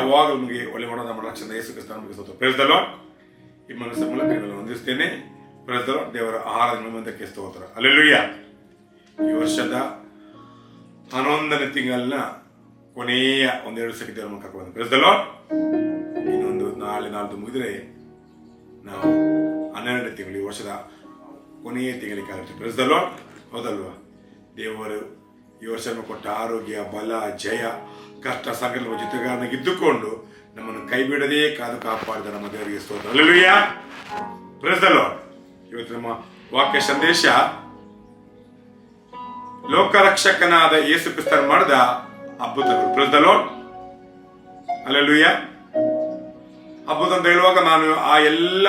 ಯಾವಾಗಲೂ ನಿಮಗೆ ಒಳ್ಳೆ ಮಾಡೋ ನಮ್ಮ ರಕ್ಷಣೆ ಯೇಸು ಕ್ರಿಸ್ತ ನಮಗೆ ಸ್ತೋತ್ರ. ಈ ಮನಸ್ಸಿನ ಮೂಲಕ ನಿಮ್ಮನ್ನು ವಂದಿಸ್ತೇನೆ. ಪ್ರೇರಿಸಲು ದೇವರ ಆಹಾರದ ನಿಮ್ಮಂತಕ್ಕೆ ಸ್ತೋತ್ರ. ಅಲ್ಲೆಲ್ಲೂಯ್ಯ ಈ ವರ್ಷದ ಹನ್ನೊಂದನೇ ತಿಂಗಳನ್ನ ಕೊನೆಯ ಒಂದೆರಡು ಸೆಕೆಂಡ್ ದೇವರ ಮೂಲಕ ಬಂದು. ಇನ್ನೊಂದು ನಾಳೆ ನಾಲ್ದು ಮುಗಿದ್ರೆ ನಾವು ಹನ್ನೆರಡನೇ ತಿಂಗಳು ಈ ವರ್ಷದ ಕೊನೆಯ ತಿಂಗಳಿಗೆ ಕಾಲ ಪ್ರೇಸ್ದಲ್ವ ಹೌದಲ್ವಾ? ದೇವರು ನಮಗೆ ಕೊಟ್ಟ ಆರೋಗ್ಯ, ಬಲ, ಜಯ, ಕಷ್ಟ ಸಂಕಲ್ಪ ಜೊತೆಗಾರನಾಗಿದ್ದುಕೊಂಡು ನಮ್ಮನ್ನು ಕೈ ಬಿಡದೇ ಕಾದು ಕಾಪಾಡಿದ ನಮ್ಮ ದೇವರಿಗೆ ಸ್ತೋತ್ರ. ಇವತ್ತು ನಮ್ಮ ವಾಕ್ಯ ಸಂದೇಶ, ಲೋಕರಕ್ಷಕನಾದ ಯೇಸು ಕ್ರಿಸ್ತನ್ ಮಾಡಿದ ಅದ್ಭುತಗಳು. ಪ್ರಜಲೋ ಅಲ್ಲೆಲ್ಲೂಯ್ಯ ಅಬ್ಬುತ ಅಂತ ಹೇಳುವಾಗ ನಾನು ಆ ಎಲ್ಲ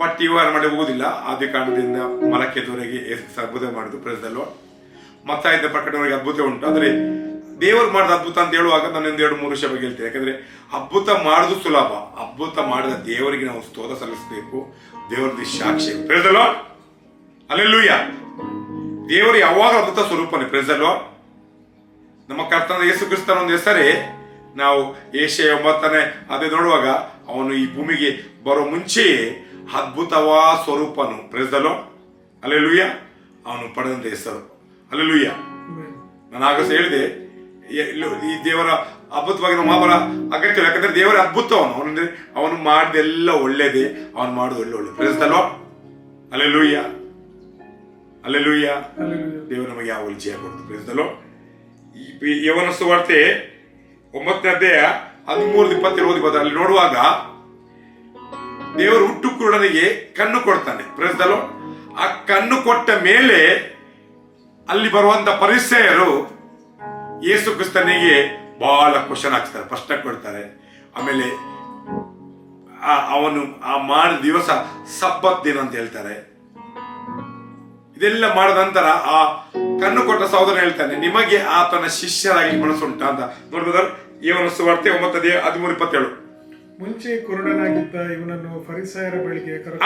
ಪಟ್ಟಿ ವಿವರ ಮಾಡಿ ಹೋಗುದಿಲ್ಲ ಆದಿ ಕಾರಣದಿಂದ ಮಲಕ್ಕೆ ಮಲಕ್ಕೆದವರೆಗೆ ಅದ್ಭುತ ಮಾಡಿದ್ದು. ಪ್ರಜದಲ್ವ ಮತ್ತಾಯ್ದ ಪ್ರಕಟಣವರೆಗೆ ಅದ್ಭುತ ಉಂಟು. ಆದರೆ ದೇವರು ಮಾಡಿದ ಅದ್ಭುತ ಅಂತ ಹೇಳುವಾಗ ನಾನು ಒಂದು ಎರಡು, ಮೂರು ವಿಷಯ ಬಗ್ಗೆ ಹೇಳ್ತೇನೆ. ಯಾಕಂದ್ರೆ ಅದ್ಭುತ ಮಾಡುದು ಸುಲಭ. ಅದ್ಭುತ ಮಾಡಿದ ದೇವರಿಗೆ ನಾವು ಸ್ತೋತ್ರ ಸಲ್ಲಿಸಬೇಕು. ದೇವರದ್ದು ಸಾಕ್ಷಿ. ಪ್ರಜದಲ್ವ ಅಲ್ಲೆಲ್ಲೂಯ್ಯ ದೇವರು ಯಾವಾಗ ಅದ್ಭುತ ಸ್ವರೂಪನೇ? ಪ್ರೆಸಲ್ವಾ ನಮ್ಮ ಕರ್ತನ ಯೇಸು ಕ್ರಿಸ್ತನ ಒಂದು ಹೆಸರೇ. ನಾವು ಏಷ್ಯ ಒಂಬತ್ತನೇ ಅದೇ ನೋಡುವಾಗ ಅವನು ಈ ಭೂಮಿಗೆ ಬರೋ ಮುಂಚೆಯೇ ಅದ್ಭುತವಾ ಸ್ವರೂಪನು. ಪ್ರೆಸ್ದಲೋ ಅಲ್ಲೆಲ್ಲೂಯ್ಯ ಅವನು ಪಡೆದಂತ ಹೆಸರು. ಅಲ್ಲೆಲುಯ್ಯ ನಾನು ಆಗ ಸಹ ಹೇಳಿದೆ ಈ ದೇವರ ಅದ್ಭುತವಾಗಿ ನಾವು ಮಾಪರ ಅಗತ್ಯ ಯಾಕಂದ್ರೆ ದೇವರ ಅದ್ಭುತ ಅವನು. ಅವನಂದ್ರೆ ಅವನು ಮಾಡಿದೆಲ್ಲ ಒಳ್ಳೇದೇ ಅವನು ಮಾಡುದು ಒಳ್ಳೆ ಒಳ್ಳೆ ಪ್ರೆಸ್ದಲೋ ಅಲ್ಲೆಲುಯ್ಯ ಅಲ್ಲೆಲುಯ್ಯ ದೇವರು ನಮಗೆ ಯಾವ ಜಯ ಕೊಡ್ತು. ಪ್ರೇಸ್ತಲೋ ಈ ಯವನ ಸುವಾರ್ತೆ ಒಂಬತ್ತನೇ ಅಧ್ಯಾಯ ಹದಿಮೂರು ಇಪ್ಪತ್ತೇಳು ಓದಿ ಬರ್ತಾರೆ. ಅಲ್ಲಿ ನೋಡುವಾಗ ದೇವರು ಹುಟ್ಟು ಕುರುಡನಿಗೆ ಕಣ್ಣು ಕೊಡ್ತಾನೆ. ಪ್ರೇಸ್ತಲೋ ಆ ಕಣ್ಣು ಕೊಟ್ಟ ಮೇಲೆ ಅಲ್ಲಿ ಬರುವಂತ ಪರಿಸೆಯರು ಯೇಸು ಕ್ರಿಸ್ತನಿಗೆ ಬಹಳ ಕ್ವಶನ್ ಹಾಕ್ತಾರೆ ಪ್ರಶ್ನೆ ಕೊಡ್ತಾರೆ. ಆಮೇಲೆ ಆ- ಅವನು ಆ ಮಾಡಿದ ದಿವಸ ಸಬ್ಬತ್ ದಿನ ಅಂತ ಹೇಳ್ತಾರೆ. ಇದೆಲ್ಲ ಮಾಡಿದ ನಂತರ ಆ ಕಣ್ಣು ಕೊಟ್ಟ ಸಹೋದರ ಹೇಳ್ತಾನೆ ನಿಮಗೆ ಆತನ ಶಿಷ್ಯರಾಗಿ ಮನಸ್ಸುಂಟ ಅಂತ ನೋಡ್ಬೋದ್ರ ಇವನ ಸುವಾರ್ತೆ ಒಂಬತ್ತದೇ ಹದಿಮೂರು ಇಪ್ಪತ್ತೇಳು. ಮುಂಚೆ ಕುರುಡನಾಗಿದ್ದ ಇವನನ್ನು ಫರಿಸಾಯರ ಬಳಿಗೆ ಕರೆದು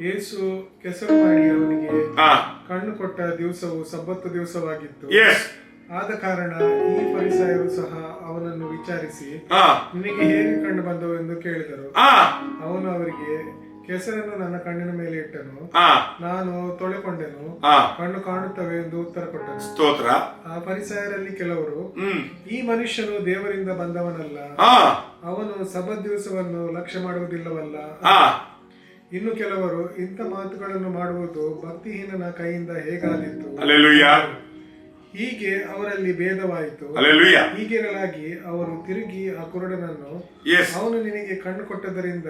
ಯೇಸು ಕೆಸರು ಮಾಡಿ ಅವನಿಗೆ ಕಣ್ಣು ಕೊಟ್ಟ ದಿವಸವು ಸಬ್ಬತ್ತು ದಿವಸವಾಗಿತ್ತು. ಆದ ಕಾರಣ ಈ ಪರಿಸಾಯರು ಸಹ ಅವನನ್ನು ವಿಚಾರಿಸಿ ನಿನಗೆ ಹೇಗೆ ಕಂಡು ಬಂದವು ಎಂದು ಕೇಳಿದರು. ಅವನು ಅವರಿಗೆ ಕೆಸರನ್ನು ನನ್ನ ಕಣ್ಣಿನ ಮೇಲೆ ಇಟ್ಟನು. ನಾನು ತೊಳೆಕೊಂಡೆನು. ಕಣ್ಣು ಕಾಣುತ್ತವೆ ಎಂದು ಉತ್ತರ ಕೊಟ್ಟನು. ಸ್ತೋತ್ರ. ಆ ಪರಿಸರದಲ್ಲಿ ಕೆಲವರು ಈ ಮನುಷ್ಯನು ದೇವರಿಂದ ಬಂದವನಲ್ಲ. ಅವನು ಸಬ ದಿವಸವನ್ನು ಲಕ್ಷ್ಯ ಮಾಡುವುದಿಲ್ಲವಲ್ಲ. ಇನ್ನು ಕೆಲವರು ಇಂಥ ಮಾತುಗಳನ್ನು ಮಾಡುವುದು ಭಕ್ತಿಹೀನನ ಕೈಯಿಂದ ಹೇಗಾದಿತ್ತು ಹೀಗೆ ಅವರಲ್ಲಿ ಭೇದವಾಯಿತು. ಹೀಗಿರಲಾಗಿ ಅವರು ತಿರುಗಿ ಆ ಕುರುಡನನ್ನು ಅವನು ನಿನಗೆ ಕಣ್ಣು ಕೊಟ್ಟದರಿಂದ.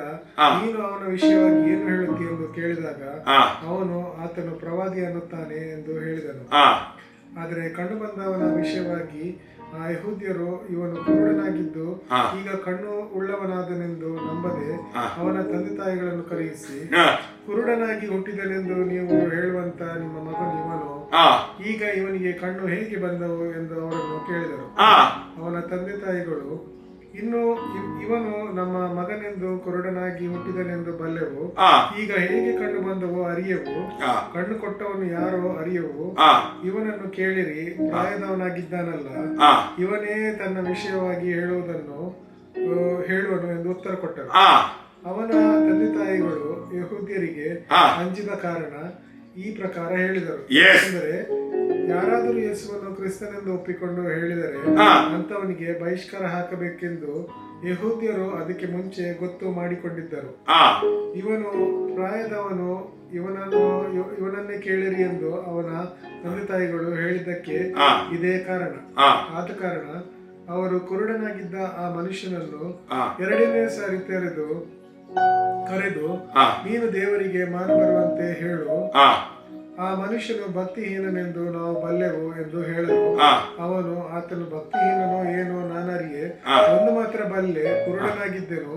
ನೀನು ಅವನ ವಿಷಯವಾಗಿ ಏನು ಹೇಳುತ್ತಿ ಎಂದು ಕೇಳಿದಾಗ ಅವನು ಆತನು ಪ್ರವಾದಿ ಅನ್ನುತ್ತಾನೆ ಎಂದು ಹೇಳಿದನು. ಆದರೆ ಕಂಡು ಬಂದವನ ವಿಷಯವಾಗಿ ಯಹೂದ್ಯರು ಇವನು ಕುರುಡನಾಗಿದ್ದು ಈಗ ಕಣ್ಣು ಉಳ್ಳವನಾದನೆಂದು ನಂಬದೆ ಅವನ ತಂದೆ ತಾಯಿಗಳನ್ನು ಕರೆಯಿಸಿ ಕುರುಡನಾಗಿ ಹುಟ್ಟಿದನೆಂದು ನೀವು ಹೇಳುವಂತ ನಿಮ್ಮ ಮಗನು ಇವನು. ಈಗ ಇವನಿಗೆ ಕಣ್ಣು ಹೇಗೆ ಬಂದವು ಎಂದು ಅವರನ್ನು ಕೇಳಿದರು. ಅವನ ತಂದೆ ತಾಯಿಗಳು ಇನ್ನು ಇವ್- ಇವನು ನಮ್ಮ ಮಗನೆಂದು ಕೊರಡನಾಗಿ ಹುಟ್ಟಿದನೆಂದು ಬಲ್ಲೆವು. ಈಗ ಹೇಗೆ ಕಂಡು ಬಂದವು ಅರಿಯವು. ಕಣ್ಣು ಕೊಟ್ಟವನು ಯಾರೋ ಅರಿಯವು. ಇವನನ್ನು ಕೇಳಿರಿ ಪ್ರಾಯದವನಾಗಿದ್ದಾನಲ್ಲ ಇವನೇ ತನ್ನ ವಿಷಯವಾಗಿ ಹೇಳುವುದನ್ನು ಹೇಳುವನು ಎಂದು ಉತ್ತರ ಕೊಟ್ಟರು ಆ. ಅವನ ತಂದೆ ತಾಯಿಗಳು ಯಹೂದ್ಯರಿಗೆ. ಅಂಜಿದ ಕಾರಣ ಈ ಪ್ರಕಾರ ಹೇಳಿದರು. ಅಂದರೆ ಯಾರಾದರೂ ಯೇಸುವನ್ನು ಕ್ರಿಸ್ತನೆಂದು ಒಪ್ಪಿಕೊಂಡು ಹೇಳಿದರೆ. ಅಂತವನಿಗೆ ಬಹಿಷ್ಕಾರ ಹಾಕಬೇಕೆಂದು ಯಹೂದ್ಯರು ಅದಕ್ಕೆ ಮುಂಚೆ ಗೊತ್ತು ಮಾಡಿಕೊಂಡಿದ್ದರು. ಇವನು ಪ್ರಾಯದವನು ಇವನನ್ನು ಇವ- ಇವನನ್ನೇ ಕೇಳಿರಿ ಎಂದು ಅವನ ತಂದೆ ತಾಯಿಗಳು ಹೇಳಿದ್ದಕ್ಕೆ. ಇದೇ ಕಾರಣ. ಆದ ಕಾರಣ ಅವರು ಕುರುಡನಾಗಿದ್ದ ಆ ಮನುಷ್ಯನನ್ನು ಎರಡನೇ ಸಾರಿ ತೆರೆದು ಕರೆದು ನೀನು ದೇವರಿಗೆ ಮಾರು ಬರುವಂತೆ ಹೇಳು ಆ ಮನುಷ್ಯನು ಭಕ್ತಿಹೀನನೆಂದು ನಾವು ಬಲ್ಲೆವು ಎಂದು ಹೇಳಿದರು ಅವನು ಆತನು ಭಕ್ತಿಹೀನನೋ ಏನೋ ನಾನರಿಗೆ. ಒಂದು ಮಾತ್ರ ಬಲ್ಲೆ ಕುರುಡನಾಗಿದ್ದೆನು.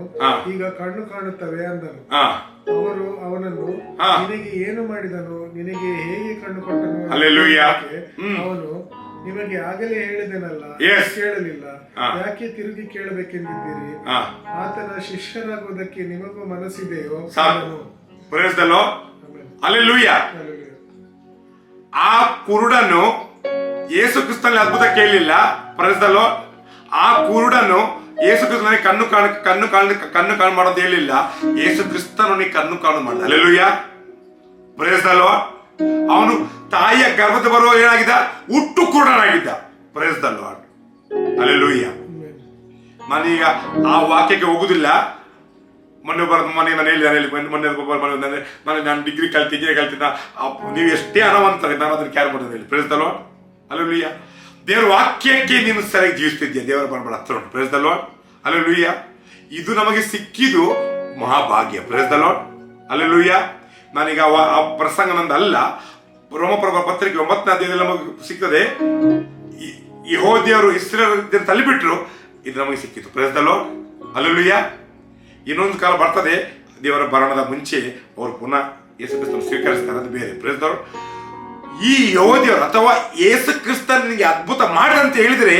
ಈಗ ಕಣ್ಣು ಕಾಣುತ್ತವೆ ಅಂದನು. ಅವರು ಅವನನ್ನು ನಿನಗೆ ಏನು ಮಾಡಿದನು? ನಿನಗೆ ಹೇಗೆ ಕಣ್ಣು ಕೊಟ್ಟನು. ಅವನು ನಿಮಗೆ ಆಗಲೇ ಹೇಳಿದೆನಲ್ಲ. ಕೇಳಲಿಲ್ಲ. ಯಾಕೆ ತಿರುಗಿ ಕೇಳಬೇಕೆಂದಿದ್ದೀರಿ? ಆತನ ಶಿಷ್ಯರಾಗುವುದಕ್ಕೆ ನಿಮಗೂ ಮನಸ್ಸಿದೆಯೋ ಸಾಕು. ಅಂದನು. ಆ ಕುರುಡನು ಯೇಸು ಕ್ರಿಸ್ತನಲ್ಲಿ ಅದ್ಭುತ ಕೇಳಲಿಲ್ಲ ಪ್ರಜದಲ್ಲೋ ಆ ಕುರುಡನು ಯೇಸು ಕ್ರಿಸ್ತನಿಗೆ ಕಣ್ಣು ಕಾಣ ಕಣ್ಣು ಕಾಣ, ಕಣ್ಣು ಕಾಣು ಮಾಡೋದು ಹೇಳಿಲ್ಲ. ಯೇಸು ಕ್ರಿಸ್ತನಿಗೆ ಕಣ್ಣು ಕಾಣು ಮಾಡಿದ ಅಲ್ಲೆಲ್ಲೂಯ್ಯ ಲಾರ್ಡ್ ಅವನು ತಾಯಿಯ ಗರ್ಭದ ಬರುವ ಏನಾಗಿದ್ದ? ಹುಟ್ಟು ಕುರುಡನಾಗಿದ್ದ. ಲಾರ್ಡ್ ಅಲ್ಲೆಲ್ಲೂಯ್ಯ ನಾನೀಗ ಆ ವಾಕ್ಯಕ್ಕೆ ಹೋಗುದಿಲ್ಲ. ಮೊನ್ನೆ ಬರ ಮನೆ ನಾನು ಹೇಳಿ ಮೊನ್ನೆ ಮೊನ್ನೆ ಒಬ್ಬ ಮನೆ ಬಂದಂದ್ರೆ ನಾನು ನಾನು ಡಿಗ್ರಿ ಕಲ್ತಿ ಡಿಗ್ರಿ ಕಲ್ತಿದ್ದ ನೀವು ಎಷ್ಟೇ ಹಣವಂತಾರೆ ನಾನು ಅದನ್ನು ಕ್ಯಾರ್ ಮಾಡೋದು ಹೇಳಿ. ಪ್ರೇಸ್ ದ ಲಾರ್ಡ್ ಅಲ್ಲೆಲ್ಲೂಯ್ಯ ದೇವರ ವಾಕ್ಯಕ್ಕೆ ನೀನು ಸರಿಯಾಗಿ ಜೀವಿಸ್ತಿದ್ಯಾ? ದೇವರ ಬರಬೇಡ ಹತ್ರ ಉಂಟು. ಪ್ರೇಸ್ ದ ಲಾರ್ಡ್ ಅಲ್ಲೆಲ್ಲೂಯ್ಯ ಇದು ನಮಗೆ ಸಿಕ್ಕಿದ್ದು ಮಹಾಭಾಗ್ಯ. ಲಾರ್ಡ್ ಅಲ್ಲೆಲ್ಲೂಯ್ಯ ನಾನೀಗ ಆ ಪ್ರಸಂಗ ನಂದು ಅಲ್ಲ ರೋಮಪ್ರಭ ಪತ್ರಿಕೆ ಒಂಬತ್ತನೇ ಅಧ್ಯಾಯದಲ್ಲಿ ನಮಗೆ ಸಿಗ್ತದೆ ಯೆಹೋದ್ಯರು ಇಸ್ರೇಲ್ ತಳ್ಳಿಬಿಟ್ರು, ಇದು ನಮಗೆ ಸಿಕ್ಕಿತು ಲಾರ್ಡ್ ಅಲ್ಲೆಲ್ಲೂಯ್ಯ ಇನ್ನೊಂದು ಕಾಲ ಬರ್ತದೆ. ದೇವರ ಬರಣದ ಮುಂಚೆ ಅವರು ಪುನಃ ಯೇಸು ಕ್ರಿಸ್ತನ ಸ್ವೀಕರಿಸ್ತಾರೆ ಅದು ಬೇರೆ. ಪ್ರೇಸ್ ದ ಲಾರ್ಡ್ ಈ ಯೋಧಿಯವರು ಅಥವಾ ಯೇಸು ಕ್ರಿಸ್ತನಿಗೆ ಅದ್ಭುತ ಅಂತ ಹೇಳಿದ್ರೆ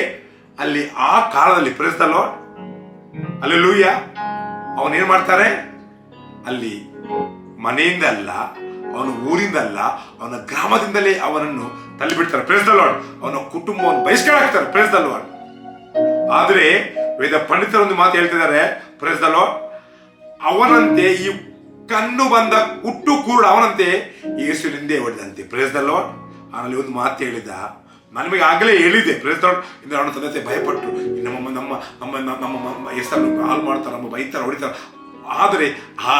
ಅಲ್ಲಿ ಆ ಕಾಲದಲ್ಲಿ ಲಾರ್ಡ್ ಅಲ್ಲಿ ಲೂಯ್ಯ ಅವನೇನು ಮಾಡ್ತಾರೆ? ಅಲ್ಲಿ ಮನೆಯಿಂದ ಅಲ್ಲ, ಅವನ ಊರಿಂದ ಅಲ್ಲ, ಅವನ ಗ್ರಾಮದಿಂದಲೇ ಅವನನ್ನು ತಳ್ಳಿಬಿಡ್ತಾರೆ. ಲಾರ್ಡ್ ಅವನ ಕುಟುಂಬವನ್ನು ಬಹಿಷ್ಕಾರ ಹಾಕ್ತಾರೆ ಪ್ರೇಸ್ ಆದರೆ ವೇದ ಪಂಡಿತರೊಂದು ಮಾತು ಹೇಳ್ತಿದ್ದಾರೆ. ಲಾರ್ಡ್ ಅವನಂತೆ ಈ ಕಣ್ಣು ಬಂದ ಕುಟ್ಟು ಕೂಡ ಅವನಂತೆ ಏಸುವಿನಿಂದ ಹೊಡೆದಂತೆ ಪ್ರೇಸ್ ದ ಲಾರ್ಡ್ ಒಂದು ಮಾತು ಹೇಳಿದ, ನನಗೆ ಆಗಲೇ ಹೇಳಿದೆ. ಲಾರ್ಡ್ ಇಂದ ಅವನ ತಂದೆ ಭಯಪಟ್ಟು ನಮ್ಮ ನಮ್ಮ ನಮ್ಮ ನಮ್ಮ ಹೆಸರನ್ನು ಹಾಳು ಮಾಡ್ತಾರೆ, ನಮ್ಮ ಬೈತಾರೆ, ಹೊಡಿತಾರೆ. ಆದರೆ ಆ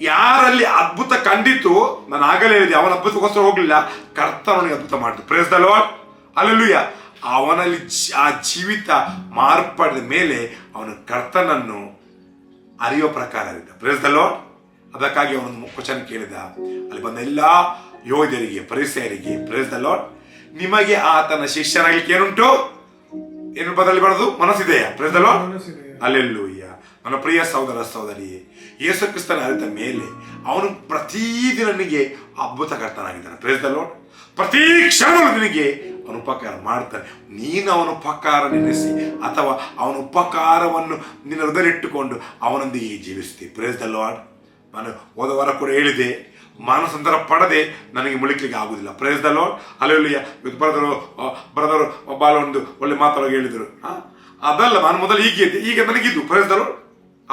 ಯಾರಲ್ಲಿ ಅದ್ಭುತ ಕಂಡಿತು ನಾನು ಆಗಲೇ ಹೇಳಿದೆ. ಅವನ ಅದ್ಭುತಕ್ಕೋಸ್ಕರ ಹೋಗಲಿಲ್ಲ. ಕರ್ತನಿಗೆ ಅದ್ಭುತ ಮಾಡಿತು ಪ್ರೇಸ್ ದ ಲಾರ್ಡ್ ಅಲ್ಲೂಯ್ಯ ಅವನಲ್ಲಿ ಆ ಜೀವಿತ ಮಾರ್ಪಡಿದ ಮೇಲೆ ಅವನ ಕರ್ತನನ್ನು ಅರಿಯೋ ಪ್ರಕಾರ ಇದೆ ಪ್ರೇಸ್ ದ ಲಾರ್ಡ್ ಅದಕ್ಕಾಗಿ ಅವನು ಕ್ವಶನ್ ಕೇಳಿದ. ಅಲ್ಲಿ ಬಂದ ಎಲ್ಲ ಯೋಧರಿಗೆ ಪರಿಸೆಯರಿಗೆ ಪ್ರೇಸ್ ದ ಲಾರ್ಡ್ ನಿಮಗೆ ಆತನ ಶಿಷ್ಯನಾಗಲಿಕ್ಕೆ ಏನುಂಟು ಏನು ಬದಲಿ ಬರೋದು? ಮನಸ್ಸಿದೆಯಾ? ಅಲ್ಲೆಲ್ಲೂ ಅಲ್ಲೆಲ್ಲೂಯ್ಯ ನನ್ನ ಪ್ರಿಯ ಸಹೋದರ ಸಹೋದರಿ ಯೇಸು ಕ್ರಿಸ್ತನ ಅರಿತ ಮೇಲೆ ಅವನು ಪ್ರತಿದಿನ ನಿನಗೆ ಅದ್ಭುತ ಕರ್ತನಾಗಿದ್ದಾನೆ ದ ಲಾರ್ಡ್ ಪ್ರತಿ ಕ್ಷಣದಲ್ಲೂ ನಿನಗೆ ಅವನು ಉಪಕಾರ ಮಾಡ್ತಾನೆ. ನೀನು ಅವನ ಉಪಕಾರ ನೆನೆಸಿ ಅಥವಾ ಅವನ ಉಪಕಾರವನ್ನು ನಿನ್ನ ಹೃದಯಲಿಟ್ಟುಕೊಂಡು ಅವನೊಂದಿಗೆ ಜೀವಿಸ್ತಿ. ಪ್ರೇಸ್ ದ ಲಾರ್ಡ್ ನಾನು ಹೋದ ವಾರ ಕೂಡ ಹೇಳಿದೆ, ಮಾನಸಂತರ ಪಡದೆ ನನಗೆ ಮುಳಿಕ್ಲಿಕ್ಕೆ ಆಗುದಿಲ್ಲ praise the lord hallelujah brother brother ಬಾಲ ಒಂದು ಒಳ್ಳೆ ಮಾತಾಡೋ ಹೇಳಿದರು? ಅದಲ್ಲ, ನಾನು ಮೊದಲು ಹೀಗೆ ಇದ್ದೆ. ಈಗ ನನಗಿದ್ದು. ಪ್ರೇಸ್ ದ ಲಾರ್ಡ್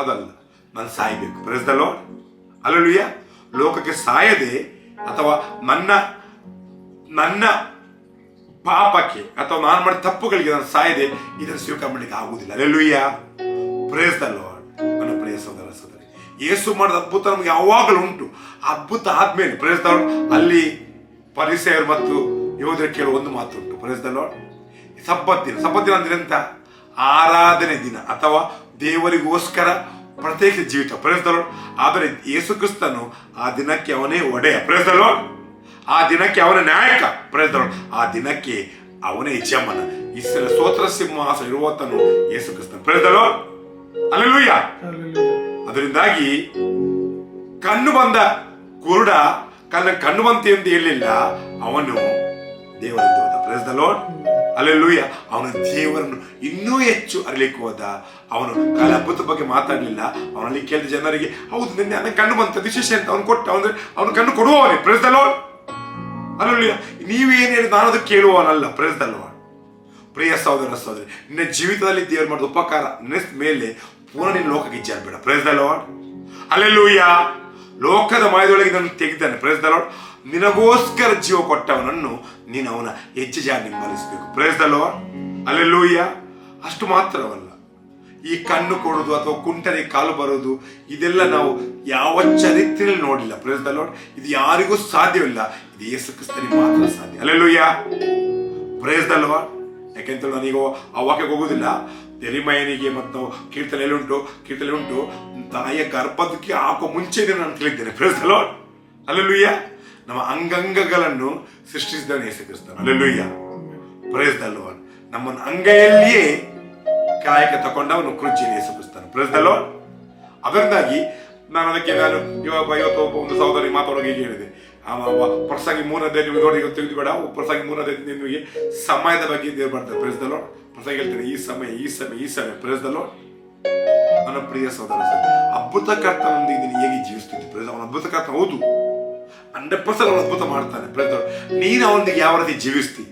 ಅದಲ್ಲ, ನಾನು ಸಾಯ್ಬೇಕು. ಪ್ರೇಸ್ ದ ಲಾರ್ಡ್ ಲೋಕಕ್ಕೆ ಸಾಯದೆ ಅಥವಾ ನನ್ನ ನನ್ನ ಪಾಪಕ್ಕೆ ಅಥವಾ ನಾನು ಮಾಡಿದ ತಪ್ಪುಗಳಿಗೆ ನಾನು ಸಾಯದೆ ಇದನ್ನು ಸ್ವೀಕಾರ ಮಾಡಲಿಕ್ಕೆ ಆಗುವುದಿಲ್ಲ. ಅಲ್ಲೆಲ್ಲೂಯ್ಯ ಪ್ರೇಸ್ ಲಾರ್ಡ್ ನನ್ನ ಪ್ರಿಯ ಸೋದರ ಸೋದರಿ ಯೇಸು ಮಾಡಿದ ಅದ್ಭುತ ನಮಗೆ ಯಾವಾಗಲೂ ಉಂಟು. ಅದ್ಭುತ ಆದ್ಮೇಲೆ ಪ್ರೇಸ್ ಲಾರ್ಡ್ ಅಲ್ಲಿ ಪರಿಸರ ಮತ್ತು ಯೋಧರು ಕೇಳುವ ಒಂದು ಮಾತು ಉಂಟು. ಪ್ರೇಸ್ ಲಾರ್ಡ್ ಸಬ್ಬತ್ ದಿನ. ಸಬ್ಬತ್ ದಿನ ಅಂದ್ರೆ ಎಂತ? ಆರಾಧನೆ ದಿನ ಅಥವಾ ದೇವರಿಗೋಸ್ಕರ ಪ್ರತ್ಯೇಕ ಜೀವಿತ. ಪ್ರೇಸ್ ಲಾರ್ಡ್ ಆದರೆ ಯೇಸು ಕ್ರಿಸ್ತನು ಆ ದಿನಕ್ಕೆ ಅವನೇ ಒಡೆಯ. ಪ್ರೇಸ್ ಲಾರ್ಡ್ ಆ ದಿನಕ್ಕೆ ಅವನ ನಾಯಕ. ಪ್ರಯತ್ನ ಆ ದಿನಕ್ಕೆ ಅವನೇ ಯಜಮಾನ. ಇಸ್ರ ಸೋತ್ರ ಸಿಂಹಾಸ ಇರುವತನು ಯೇಸು ಕ್ರಿಸ್ತ. Praise hallelujah. ಅದರಿಂದಾಗಿ ಕಣ್ಣು ಬಂದ ಕುರುಡ ಕಣ್ಣ ಕಣ್ಣು ಬಂತೆ ಎಂದು ಹೇಳಿಲ್ಲ. ಅವನು ದೇವರಿಂದ ಹೋದ. ಪ್ರೇಸ್ ದ ಲಾರ್ಡ್ ಅಲ್ಲೆಲ್ಲೂಯ್ಯ ಅವನು ದೇವರನ್ನು ಇನ್ನೂ ಹೆಚ್ಚು ಅರಿಲಿಕ್ಕೆ ಹೋದ. ಅವನು ಕಾಲ ಅದ್ಭುತ ಬಗ್ಗೆ ಮಾತಾಡಲಿಲ್ಲ. ಅವನಲ್ಲಿ ಕೇಳಿದ ಜನರಿಗೆ ಹೌದು ನಿನ್ನೆ ನನ್ನ ಕಣ್ಣು ಬಂತ ವಿಶೇಷ ಅಂತ ಅವನು ಕೊಟ್ಟ ಅವನು ಅವನು ಕಣ್ಣು ಕೊಡುವವನೇ. ಪ್ರೇಸ್ ದ ಅಲ್ಲೂಯ್ಯ, ನೀವೇನು ಹೇಳಿ ನಾನು ಅದು ಕೇಳುವನಲ್ಲ ಲಾರ್ಡ್ ಪ್ರಿಯ ಸಹೋದರ ಸಹೋದರಿ, ನಿನ್ನ ಜೀವಿತದಲ್ಲಿ ದೇವರು ಮಾಡಿದ ಉಪಕಾರ ನೆನೆಸ್ ಮೇಲೆ ಪೂರ್ಣ ನಿನ್ನ ಲೋಕಕ್ಕೆ ಜಾರಬೇಡ ಪ್ರೇಸ್ ದ ಲಾರ್ಡ್ ಅಲ್ಲೆಲ್ಲೂಯ್ಯ ಲೋಕದ ಮಾಯದೊಳಗೆ ನನ್ನ ತೆಗೆದಾನೆ ಪ್ರೇಸ್ ದ ಲಾರ್ಡ್ ನಿನಗೋಸ್ಕರ ಜೀವ ಕೊಟ್ಟವನನ್ನು ನೀನು ಅವನ ಹೆಜ್ಜೆ ಜಾರಿ ನಿಂಬಲಿಸಬೇಕು ಪ್ರೇಸ್ ದ ಲಾರ್ಡ್ ಅಲ್ಲೆಲ್ಲೂಯ್ಯ ಅಷ್ಟು ಮಾತ್ರವಲ್ಲ. ಈ ಕಣ್ಣು ಕೊಡೋದು ಅಥವಾ ಕುಂಟನೆ ಕಾಲು ಬರೋದು, ಇದೆಲ್ಲ ನಾವು ಯಾವ ಚರಿತ್ರೆಯಲ್ಲಿ ನೋಡಿಲ್ಲ. ಪ್ರೇಸ್ ದ ಲಾರ್ಡ್ ಇದು ಯಾರಿಗೂ ಸಾಧ್ಯವಿಲ್ಲ. ಇದು ಯೇಸು ಕ್ರಿಸ್ತನಿಗೆ ಮಾತ್ರ ಸಾಧ್ಯ. ಅಲ್ಲೆಲ್ಲೂಯ್ಯ ಪ್ರೇಸ್ ದ ಲಾರ್ಡ್ ಯಾಕೆಂತ ನಾನೀಗ ಆ ವಾಕ್ಯಕ್ಕೆ ಹೋಗೋದಿಲ್ಲ. ತೆರಿಮಯನಿಗೆ ಮತ್ತು ಕೀರ್ತನೆ ಉಂಟು ಕೀರ್ತನೆ ಉಂಟು. ತಾಯಿಯ ಗರ್ಭದಕ್ಕೆ ಹಾಕೋ ಮುಂಚೆನೆ ನಾನು ತಿಳಿದ್ದೇನೆ ಪ್ರೇಸ್ ದ ಲಾರ್ಡ್ ಅಲ್ಲೆಲ್ಲೂಯ್ಯ ನಮ್ಮ ಅಂಗಂಗಗಳನ್ನು ಸೃಷ್ಟಿಸಿದ ಯೇಸು ಕ್ರಿಸ್ತನು. ಪ್ರೇಸ್ ದ ಲಾರ್ಡ್ ನಮ್ಮನ್ನು ಅಂಗೈಯಲ್ಲಿಯೇ ಕಾಯಕ್ಕೆ ತಗೊಂಡವನು ಅವನು ಯೇಸು ಎಸಗಿಸ್ತಾನೆ ಪ್ರಸ್ತಲ್ಲೋ ಅದರಿಂದಾಗಿ ನಾನು ಅದಕ್ಕೆ ನಾನು ಇವಾಗ ಇವತ್ತು ಒಬ್ಬ ಒಂದು ಸಹೋದರಿ ಮಾತಾಡೋಕೆ ಹೀಗೆ ಹೇಳಿದೆ. ಪ್ರಸಾಗಿ ಮೂರನೇ ನೋಡಿ ತೆಗೆದುಬೇಡ. ಪ್ರಸಂಗಿ ಮೂರನೇ ನಿಮಗೆ ಸಮಯದ ಬಗ್ಗೆ ದೇವ್ರು ಬರ್ತಾರೆ ಪ್ರಸಾಗಿ ಹೇಳ್ತಾರೆ ಈ ಸಮಯ ಈ ಸಮಯ ಈ ಸಮಯ. ಪ್ರಸ್ತಲ್ಲೋ ನನ್ನ ಪ್ರಿಯ ಸಹೋದರ ಅದ್ಭುತ ಕರ್ತನೊಂದಿಗೆ ನೀನು ಹೇಗೆ ಜೀವಿಸ್ತಿದ್ದೆ? ಪ್ರೇಸ್ ಅವನ ಅದ್ಭುತ ಕರ್ತ ಹೌದು. ಹಂಡ್ರೆಡ್ ಪರ್ಸೆಂಟ್ ಅವನು ಅದ್ಭುತ ಮಾಡ್ತಾನೆ. ಪ್ರೇಸ್ ನೀನು ಅವನಿಗೆ ಯಾವ ರೀತಿ ಜೀವಿಸ್ತಿ?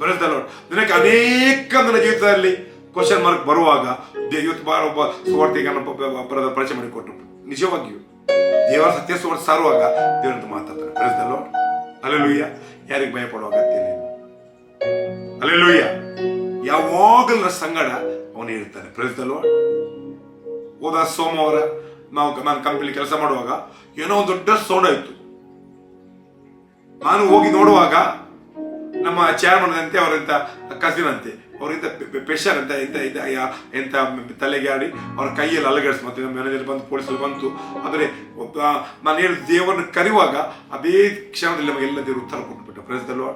ಪ್ರೇಸ್ ದ ಲಾರ್ಡ್ ನಿನಗೆ ಅನೇಕ ನನ್ನ ಜೀವಿತದಲ್ಲಿ ಕ್ವಶನ್ ಮಾರ್ಕ್ ಬರುವಾಗ ಇವತ್ತು ಬಾರ ಒಬ್ಬ ಸುವಾರ್ತಿಗನ ಬರದ ಪರಿಚಯ ಮಾಡಿ ಕೊಟ್ಟರು ನಿಜವಾಗಿಯೂ. ದೇವರ ಸತ್ಯ ಸುವರ್ತ ಸಾರುವಾಗ ದೇವರಂತ ಮಾತಾಡ್ತಾರೆ. ಪ್ರಜೆದಲ್ಲೋ ಅಲ್ಲೆಲುಯ್ಯ ಯಾರಿಗೆ ಭಯ ಪಡುವ ಅಗತ್ಯ ಇಲ್ಲ. ಅಲ್ಲೆಲುಯ್ಯ ಯಾವಾಗಲೂ ನನ್ನ ಸಂಗಡ ಅವನು ಇರ್ತಾನೆ. ಪ್ರಜೆದಲ್ಲೋ ಹೋದ ಸೋಮವಾರ ನಾವು ನಾನು ಕಂಪನಿ ಕೆಲಸ ಮಾಡುವಾಗ ಏನೋ ಒಂದು ದೊಡ್ಡ ಸೌಂಡ್ ಆಯ್ತು. ನಾನು ಹೋಗಿ ನೋಡುವಾಗ ನಮ್ಮ ಚೇರ್ಮನ್ ಅಂತೆ ಅವರಂತ ಕಸಿನ್ ಅಂತೆ ಅವರಿಂದ ಪೆಷರ್ ಅಂತ ಎಂತ ಎಂತ ತಲೆಗೆ ಆಡಿ ಅವ್ರ ಕೈಯಲ್ಲಿ ಅಲಗಡಿಸ್ ಮತ್ತೆ ಮ್ಯಾನೇಜರ್ ಬಂದು ಪೊಲೀಸರು ಬಂತು. ಆದರೆ ನಾನು ಹೇಳಿದ ದೇವರನ್ನು ಕರೆಯುವಾಗ ಅದೇ ಕ್ಷಣದಲ್ಲಿ ನಮಗೆಲ್ಲ ದೇವರು ಉತ್ತರ ಕೊಟ್ಟುಬಿಟ್ಟು ಪ್ರದೇಶದಲ್ವ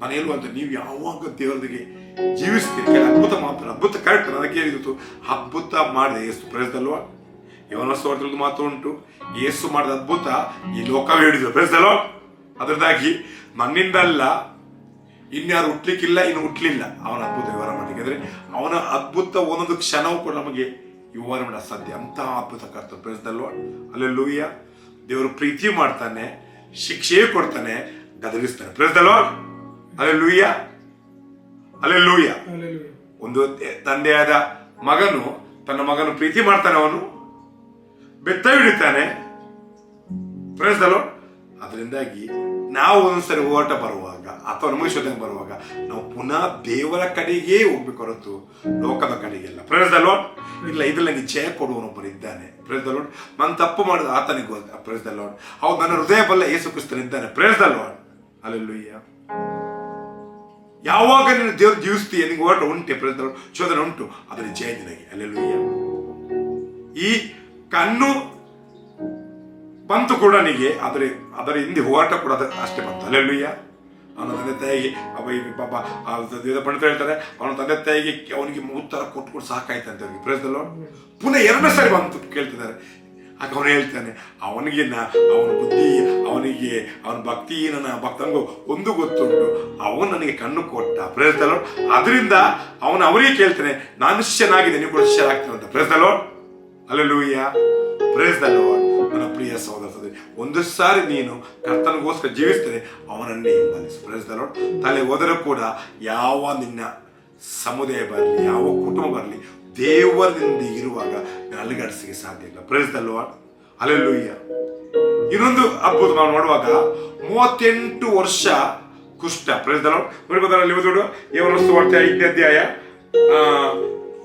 ನಾನು ಹೇಳುವಂತ ನೀವು ಯಾವಾಗ ದೇವರೊಂದಿಗೆ ಜೀವಿಸ್ತೀರಿ? ಕೆಲ ಅದ್ಭುತ ಮಾತ್ರ ಅದ್ಭುತ ಕರೆಕ್ಟ್ ನನಗೆ ಹೇಳಿದ್ದು. ಅದ್ಭುತ ಮಾಡಿದೆ ಎಷ್ಟು ಅಲ್ವಾ ಯಾವನ ಸ್ವರ್ಗದ ಮಾತು ಉಂಟು. ಯೇಸು ಮಾಡಿದ ಅದ್ಭುತ ಈ ಲೋಕವೇ ಹಿಡಿದು. ಬೆಳೆಸಲೋ ಅದರದಾಗಿ ನನ್ನಿಂದಲ್ಲ ಇನ್ಯಾರು ಹುಟ್ಲಿಕ್ಕಿಲ್ಲ ಇನ್ನು ಹುಟ್ಟಲಿಲ್ಲ ಅವನ ಅದ್ಭುತ ವಿವರ ಮಾಡಲಿಕ್ಕೆ. ಅಂದರೆ ಅವನ ಅದ್ಭುತ ಒಂದೊಂದು ಕ್ಷಣವೂ ಕೂಡ ನಮಗೆ ವಿವರ ಮಾಡ ಸಾಧ್ಯ. ಅಂತಹ ಅದ್ಭುತ ಕರ್ತವ್ಯ. ಪ್ರದೇಶದಲ್ವ ಅಲ್ಲೇ ಲೂಯ್ಯ ದೇವರು ಪ್ರೀತಿ ಮಾಡ್ತಾನೆ ಶಿಕ್ಷೆ ಕೊಡ್ತಾನೆ ಗದಗಿಸ್ತಾನೆ ಪ್ರದೇಶದಲ್ವ ಅಲ್ಲೇ ಲೂಯ್ಯ ಅಲ್ಲೇ ಲೂಯ್ಯ. ಒಂದು ತಂದೆಯಾದ ಮಗನು ತನ್ನ ಮಗನು ಪ್ರೀತಿ ಮಾಡ್ತಾನೆ ಅವನು. ಬೆತ್ತ ಹಿಡಿತಾನೆ. ಪ್ರವೇಶದಲ್ಲೋ ಅದರಿಂದಾಗಿ ನಾವು ಒಂದೊಂದ್ಸರಿ ಹೋರಾಟ ಬರುವಾಗ ಅಥವಾ ನಮಗೆ ಶೋಧನೆ ಬರುವಾಗ ನಾವು ಪುನಃ ದೇವರ ಕಡೆಗೆ ಹೋಗ್ಬೇಕು ಹೊರತು ಲೋಕದ ಕಡೆಗೆಲ್ಲ ಪ್ರವೇಶದಲ್ಲೋ ಇಲ್ಲ, ಇದ್ರಲ್ಲಿ ನನಗೆ ಜಯ ಕೊಡುವನೊಬ್ಬರು ಇದ್ದಾನೆ. ಪ್ರವೇಶದಲ್ಲೋ ನಾನು ತಪ್ಪು ಮಾಡಿದ ಆತನಿಗೆ ಹೋದ. ಪ್ರವೇಶದಲ್ಲೋ ಹೌದು, ನನ್ನ ಹೃದಯ ಬಲ್ಲ ಯೇಸು ಕ್ರಿಸ್ತನಿದ್ದಾನೆ ಪ್ರವೇಶದಲ್ಲೋ ಅಲ್ಲೆಲ್ಲೂಯ್ಯ ಯಾವಾಗ ನೀನು ದೇವ್ರ ಜೀವಿಸ್ತೀಯ? ನಿನಗೆ ಹೋರಾಟ ಉಂಟೆ ಪ್ರಯತ್ನ ಶೋಧನೆ ಉಂಟು. ಅದರ ಜಯ ನಿನಗೆ. ಅಲ್ಲೆಲ್ಲುಯ್ಯ ಈ ಕಣ್ಣು ಬಂತು ಕೂಡ ನನಗೆ ಆದರೆ ಅದರ ಹಿಂದೆ ಹೋರಾಟ ಕೂಡ ಅಷ್ಟೇ ಬಂತು. ಅಲ್ಲೆಲ್ಲೂಯ್ಯ ಅವನ ತಂದೆ ತಾಯಿಗೆ, ಅವ ಪಾಪ, ಆ ಪಂಡಿತ ಹೇಳ್ತಾರೆ, ಅವನ ತಂದೆ ತಾಯಿಗೆ ಅವನಿಗೆ ಉತ್ತರ ಕೊಟ್ಟು ಕೊಟ್ಟು ಸಾಕಾಯ್ತಂತೆ ಅವನಿಗೆ ಪ್ರಯತ್ನದಲ್ಲೋ ಪುನಃ ಎರಡನೇ ಸಾರಿ ಬಂತು ಕೇಳ್ತಿದ್ದಾರೆ. ಆಗ ಅವನು ಹೇಳ್ತಾನೆ, ಅವನಿಗೆ ಅವನ ಬುದ್ಧಿ, ಅವನಿಗೆ, ಅವನ ಭಕ್ತಿ, ನನ್ನ ಭಕ್ತನಿಗೂ ಒಂದು ಗೊತ್ತುಂಟು. ಅವನು ನನಗೆ ಕಣ್ಣು ಕೊಟ್ಟ. ಪ್ರಯತ್ನದಲ್ಲೋ ಅದರಿಂದ ಅವನು ಅವರಿಗೆ ಕೇಳ್ತಾನೆ, ನಾನು ಶಿಷ್ಯನಾಗಿದೆ ನೀವು ಕೂಡ ಶಿಷ್ಯರಾಗ್ತೀನಿ ಅಂತ. ಪ್ರಯತ್ನದಲ್ಲೋ ಅಲ್ಲೆಲ್ಲೂಯ್ಯ ಪ್ರೇಸ್ ಸಹೋದರ ಸಹೋದರಿ ಒಂದು ಸಾರಿ ನೀನು ಕರ್ತನಗೋಸ್ಕರ ಜೀವಿಸ್ತೇನೆ, ಅವನನ್ನೇ ಹಿಂಬಾಲಿಸು. ಲಾರ್ಡ್ ತಲೆ ಹೋದರೂ ಕೂಡ ಯಾವ ನಿನ್ನ ಸಮುದಾಯ ಬರಲಿ, ಯಾವ ಕುಟುಂಬ ಬರಲಿ, ದೇವರಿಂದ ಇರುವಾಗ ನಲ್ಗಡಿಸಿಗೆ ಸಾಧ್ಯ ಇಲ್ಲ. ಲಾರ್ಡ್ ಅಲ್ಲೆಲ್ಲೂಯ್ಯ ಇನ್ನೊಂದು ಅದ್ಭುತ ನಾವು ನೋಡುವಾಗ ಮೂವತ್ತೆಂಟು ವರ್ಷ ಕುಷ್ಟ ಲಾರ್ಡ್ ನೋಡ್ಬೋದಲ್ಲ ಇವತ್ತು ನೋಡು ವಾರ್ತೆ ಐದನೇ ಅಧ್ಯಾಯ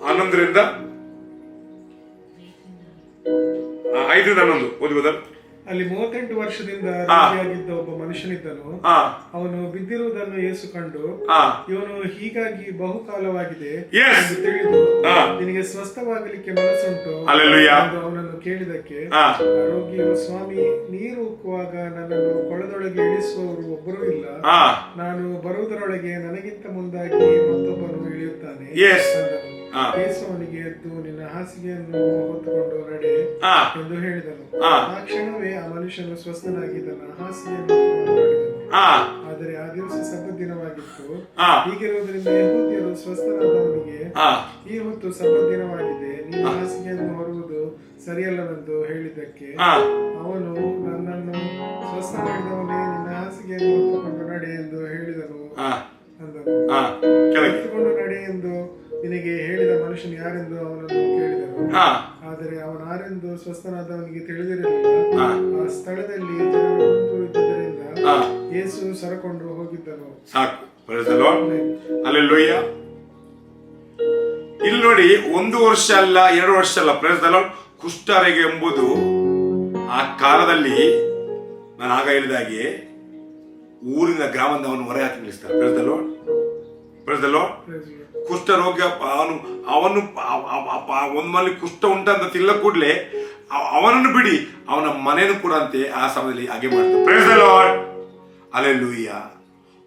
ಹನ್ನೊಂದರಿಂದ ಐದರಿಂದ ಹನ್ನೊಂದು ಓದ್ಬೋದಲ್ಲ ಅಲ್ಲಿ ಮೂವತ್ತೆಂಟು ವರ್ಷದಿಂದ. ರೋಗಿಯಾಗಿದ್ದ ಒಬ್ಬ ಮನುಷ್ಯನಿದ್ದನು. ಅವನು ಬಿದ್ದಿರುವುದನ್ನು ಏಸು ಕಂಡು ಇವನು ಹೀಗಾಗಿ ಬಹುಕಾಲವಾಗಿದೆ. ಎಂದು ತಿಳಿದು. ನಿನಗೆ ಸ್ವಸ್ಥವಾಗಲಿಕ್ಕೆ ಮನಸ್ಸುಂಟು. ಎಂದು ಅವನನ್ನು ಕೇಳಿದಕ್ಕೆ ರೋಗಿಯು ಸ್ವಾಮಿ ನೀರು ಉಕ್ಕುವಾಗ ನನ್ನನ್ನು ಕೊಳದೊಳಗೆ ಇಳಿಸುವವರು ಒಬ್ಬರೂ ಇಲ್ಲ. ನಾನು ಬರುವುದರೊಳಗೆ ನನಗಿಂತ ಮುಂದಾಗಿ ಮತ್ತೊಬ್ಬನು ಇಳಿಯುತ್ತಾನೆ. ಅವನಿಗೆ ಎದ್ದು ನಿನ್ನ ಹಾಸಿಗೆಯನ್ನು ಹೊತ್ತುಕೊಂಡು ನಡೆ ಹಾ ಎಂದು ಹೇಳಿದನು. ಆ. ಕ್ಷಣವೇ ಆ ಮನುಷ್ಯನು ಸ್ವಸ್ಥನಾಗಿ ತನ್ನ ಹಾಸಿಗೆಯನ್ನು ಆದರೆ ಆ ದಿವಸ ಸಬ್ಬತ್ ದಿನವಾಗಿತ್ತು. ಹೀಗಿರುವುದರಿಂದ ಯಹೂದಿಯರು ಸ್ವಸ್ಥನಾದವನಿಗೆ ಈ ಹೊತ್ತು ಸಬ್ಬತ್ ದಿನವಾಗಿದೆ. ನೀನು ಹಾಸಿಗೆಯನ್ನು ಹೊರುವುದು ಸರಿಯಲ್ಲವೆಂದು ಹೇಳಿದ್ದಕ್ಕೆ ಅವನು ನನ್ನನ್ನು ಸ್ವಸ್ಥ ಮಾಡಿದವನೇ ನಿನ್ನ ಹಾಸಿಗೆಯನ್ನು ಹೊತ್ತುಕೊಂಡು ನಡೆ ಎಂದು ಹೇಳಿದನು. ಅಂದನು. ಹೊತ್ತುಕೊಂಡು ನಡೆ ಎಂದು ನಿನಗೆ ಹೇಳಿದ ಮನುಷ್ಯನು ಯಾರೆಂದು ಅವನನ್ನು ಕೇಳಿದನು. ಹಾ. ಆದರೆ ಅವನಾರೆಂದು ಸ್ವಸ್ಥನಾದವನಿಗೆ ತಿಳಿದಿರಲಿಲ್ಲ. ಆ ಸ್ಥಳದಲ್ಲಿ ಜನರು ಇದ್ದುದರಿಂದ ಯೇಸು ಸರಕೊಂಡು ಹೋಗಿದ್ದನು. ಸಾಕು. ಅಲ್ಲಿ ಅಲ್ಲೆಲ್ಲೂಯ್ಯ ಇಲ್ಲಿ ನೋಡಿ ಒಂದು ವರ್ಷ ಅಲ್ಲ ಎರಡು ವರ್ಷ ಅಲ್ಲ. ಪ್ರಯತ್ನ ಕುಷ್ಠರಿಗೆ ಎಂಬುದು ಆ ಕಾಲದಲ್ಲಿ ನಾನು ಆಗ ಹೇಳಿದಾಗೆ ಊರಿನ ಗ್ರಾಮದ ಅವನು ಹೊರ ಹಾಕಿ ನಿಲ್ಲಿಸ್ತಾರೆ. ಪ್ರದೇಶದಲ್ಲೋ ಕುಷ್ಠರೋಗ ಅವನು ಅವನು ಒಂದು ಮನೆ ಕುಷ್ಠ ಉಂಟಂತ ತಿಲ್ಲ ಕೂಡಲೆ ಅವ- ಅವನನ್ನು ಬಿಡಿ, ಅವನ ಮನೆಯನ್ನು ಕೂಡ ಅಂತೆ ಆ ಸಮಯದಲ್ಲಿ ಹಾಗೆ ಮಾಡ್ತಾರೆ ಅಲೆ ಲೂಯ್ಯ.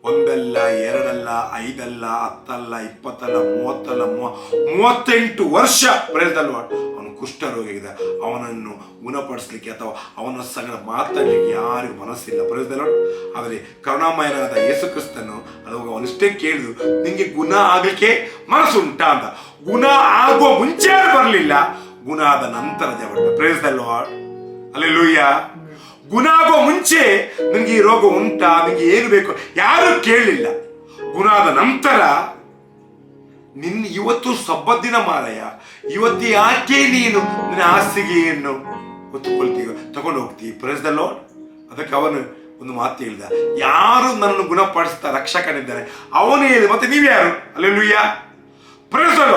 ಒಂದಲ್ಲ, ಎರಡಲ್ಲ, ಐದಲ್ಲ, ಹತ್ತಲ್ಲ, ಇಪ್ಪತ್ತಲ್ಲ, ಮೂವತ್ತಲ್ಲ, ಮೂವ- ಮೂವತ್ತೆಂಟು ವರ್ಷ. ಪ್ರಯತ್ನ ಅವನು ಕುಷ್ಠರೋಗಿದ ಅವನನ್ನು ಗುಣಪಡಿಸ್ಲಿಕ್ಕೆ ಅಥವಾ ಅವನ ಸಂಗಡ ಮಾತಾಡಲಿಕ್ಕೆ ಯಾರಿಗೂ ಮನಸ್ಸಿಲ್ಲ. ಪ್ರಯೋಜನ ಆದರೆ ಕರುಣಾಮಯನಾದ ಯೇಸು ಕ್ರಿಸ್ತನು ಅದು ಅವನಿಷ್ಟೇ ಕೇಳಿದು, ನಿಂಗೆ ಗುಣ ಆಗಲಿಕ್ಕೆ ಮನಸ್ಸು ಉಂಟಾ ಅಂತ. ಗುಣ ಆಗುವ ಮುಂಚೆ ಬರಲಿಲ್ಲ? ಗುಣ ಆದ ನಂತರ ದೇವರ. ಪ್ರೇಸ್ ಲಾರ್ಡ್ ಲೂಯ್ಯ ಗುಣ ಆಗೋ ಮುಂಚೆ ನಿಮಗೆ ಈ ರೋಗ ಉಂಟಾ? ನಿಮಗೆ ಏನು ಬೇಕು? ಯಾರು ಕೇಳಲಿಲ್ಲ ಗುಣ ಆದ ನಂತರ ನಿನ್ನ ಇವತ್ತು ಸಬ್ಬತ್ ದಿನ ಮಾರಾಯ. ಇವತ್ತು ಯಾಕೆ ನೀನು, ನಿನ್ನ ಹಾಸಿಗೆಯನ್ನು ಹೊತ್ತುಕೊಳ್ತೀವಿ ತಗೊಂಡು ಹೋಗ್ತೀವಿ ಪ್ರೈಸ್ದಲ್ಲೋ ಅದಕ್ಕೆ ಅವನು ಒಂದು ಮಾತು ಹೇಳಿದ. ಯಾರು ನನ್ನನ್ನು ಗುಣಪಡಿಸ್ತಾ ರಕ್ಷಕನಿದ್ದಾರೆ ಅವನು ಹೇಳಿದ ಮತ್ತೆ ನೀವ್ಯಾರು ಅಲ್ಲೆಲ್ಲೂಯ್ಯ ಲುಯ್ಯ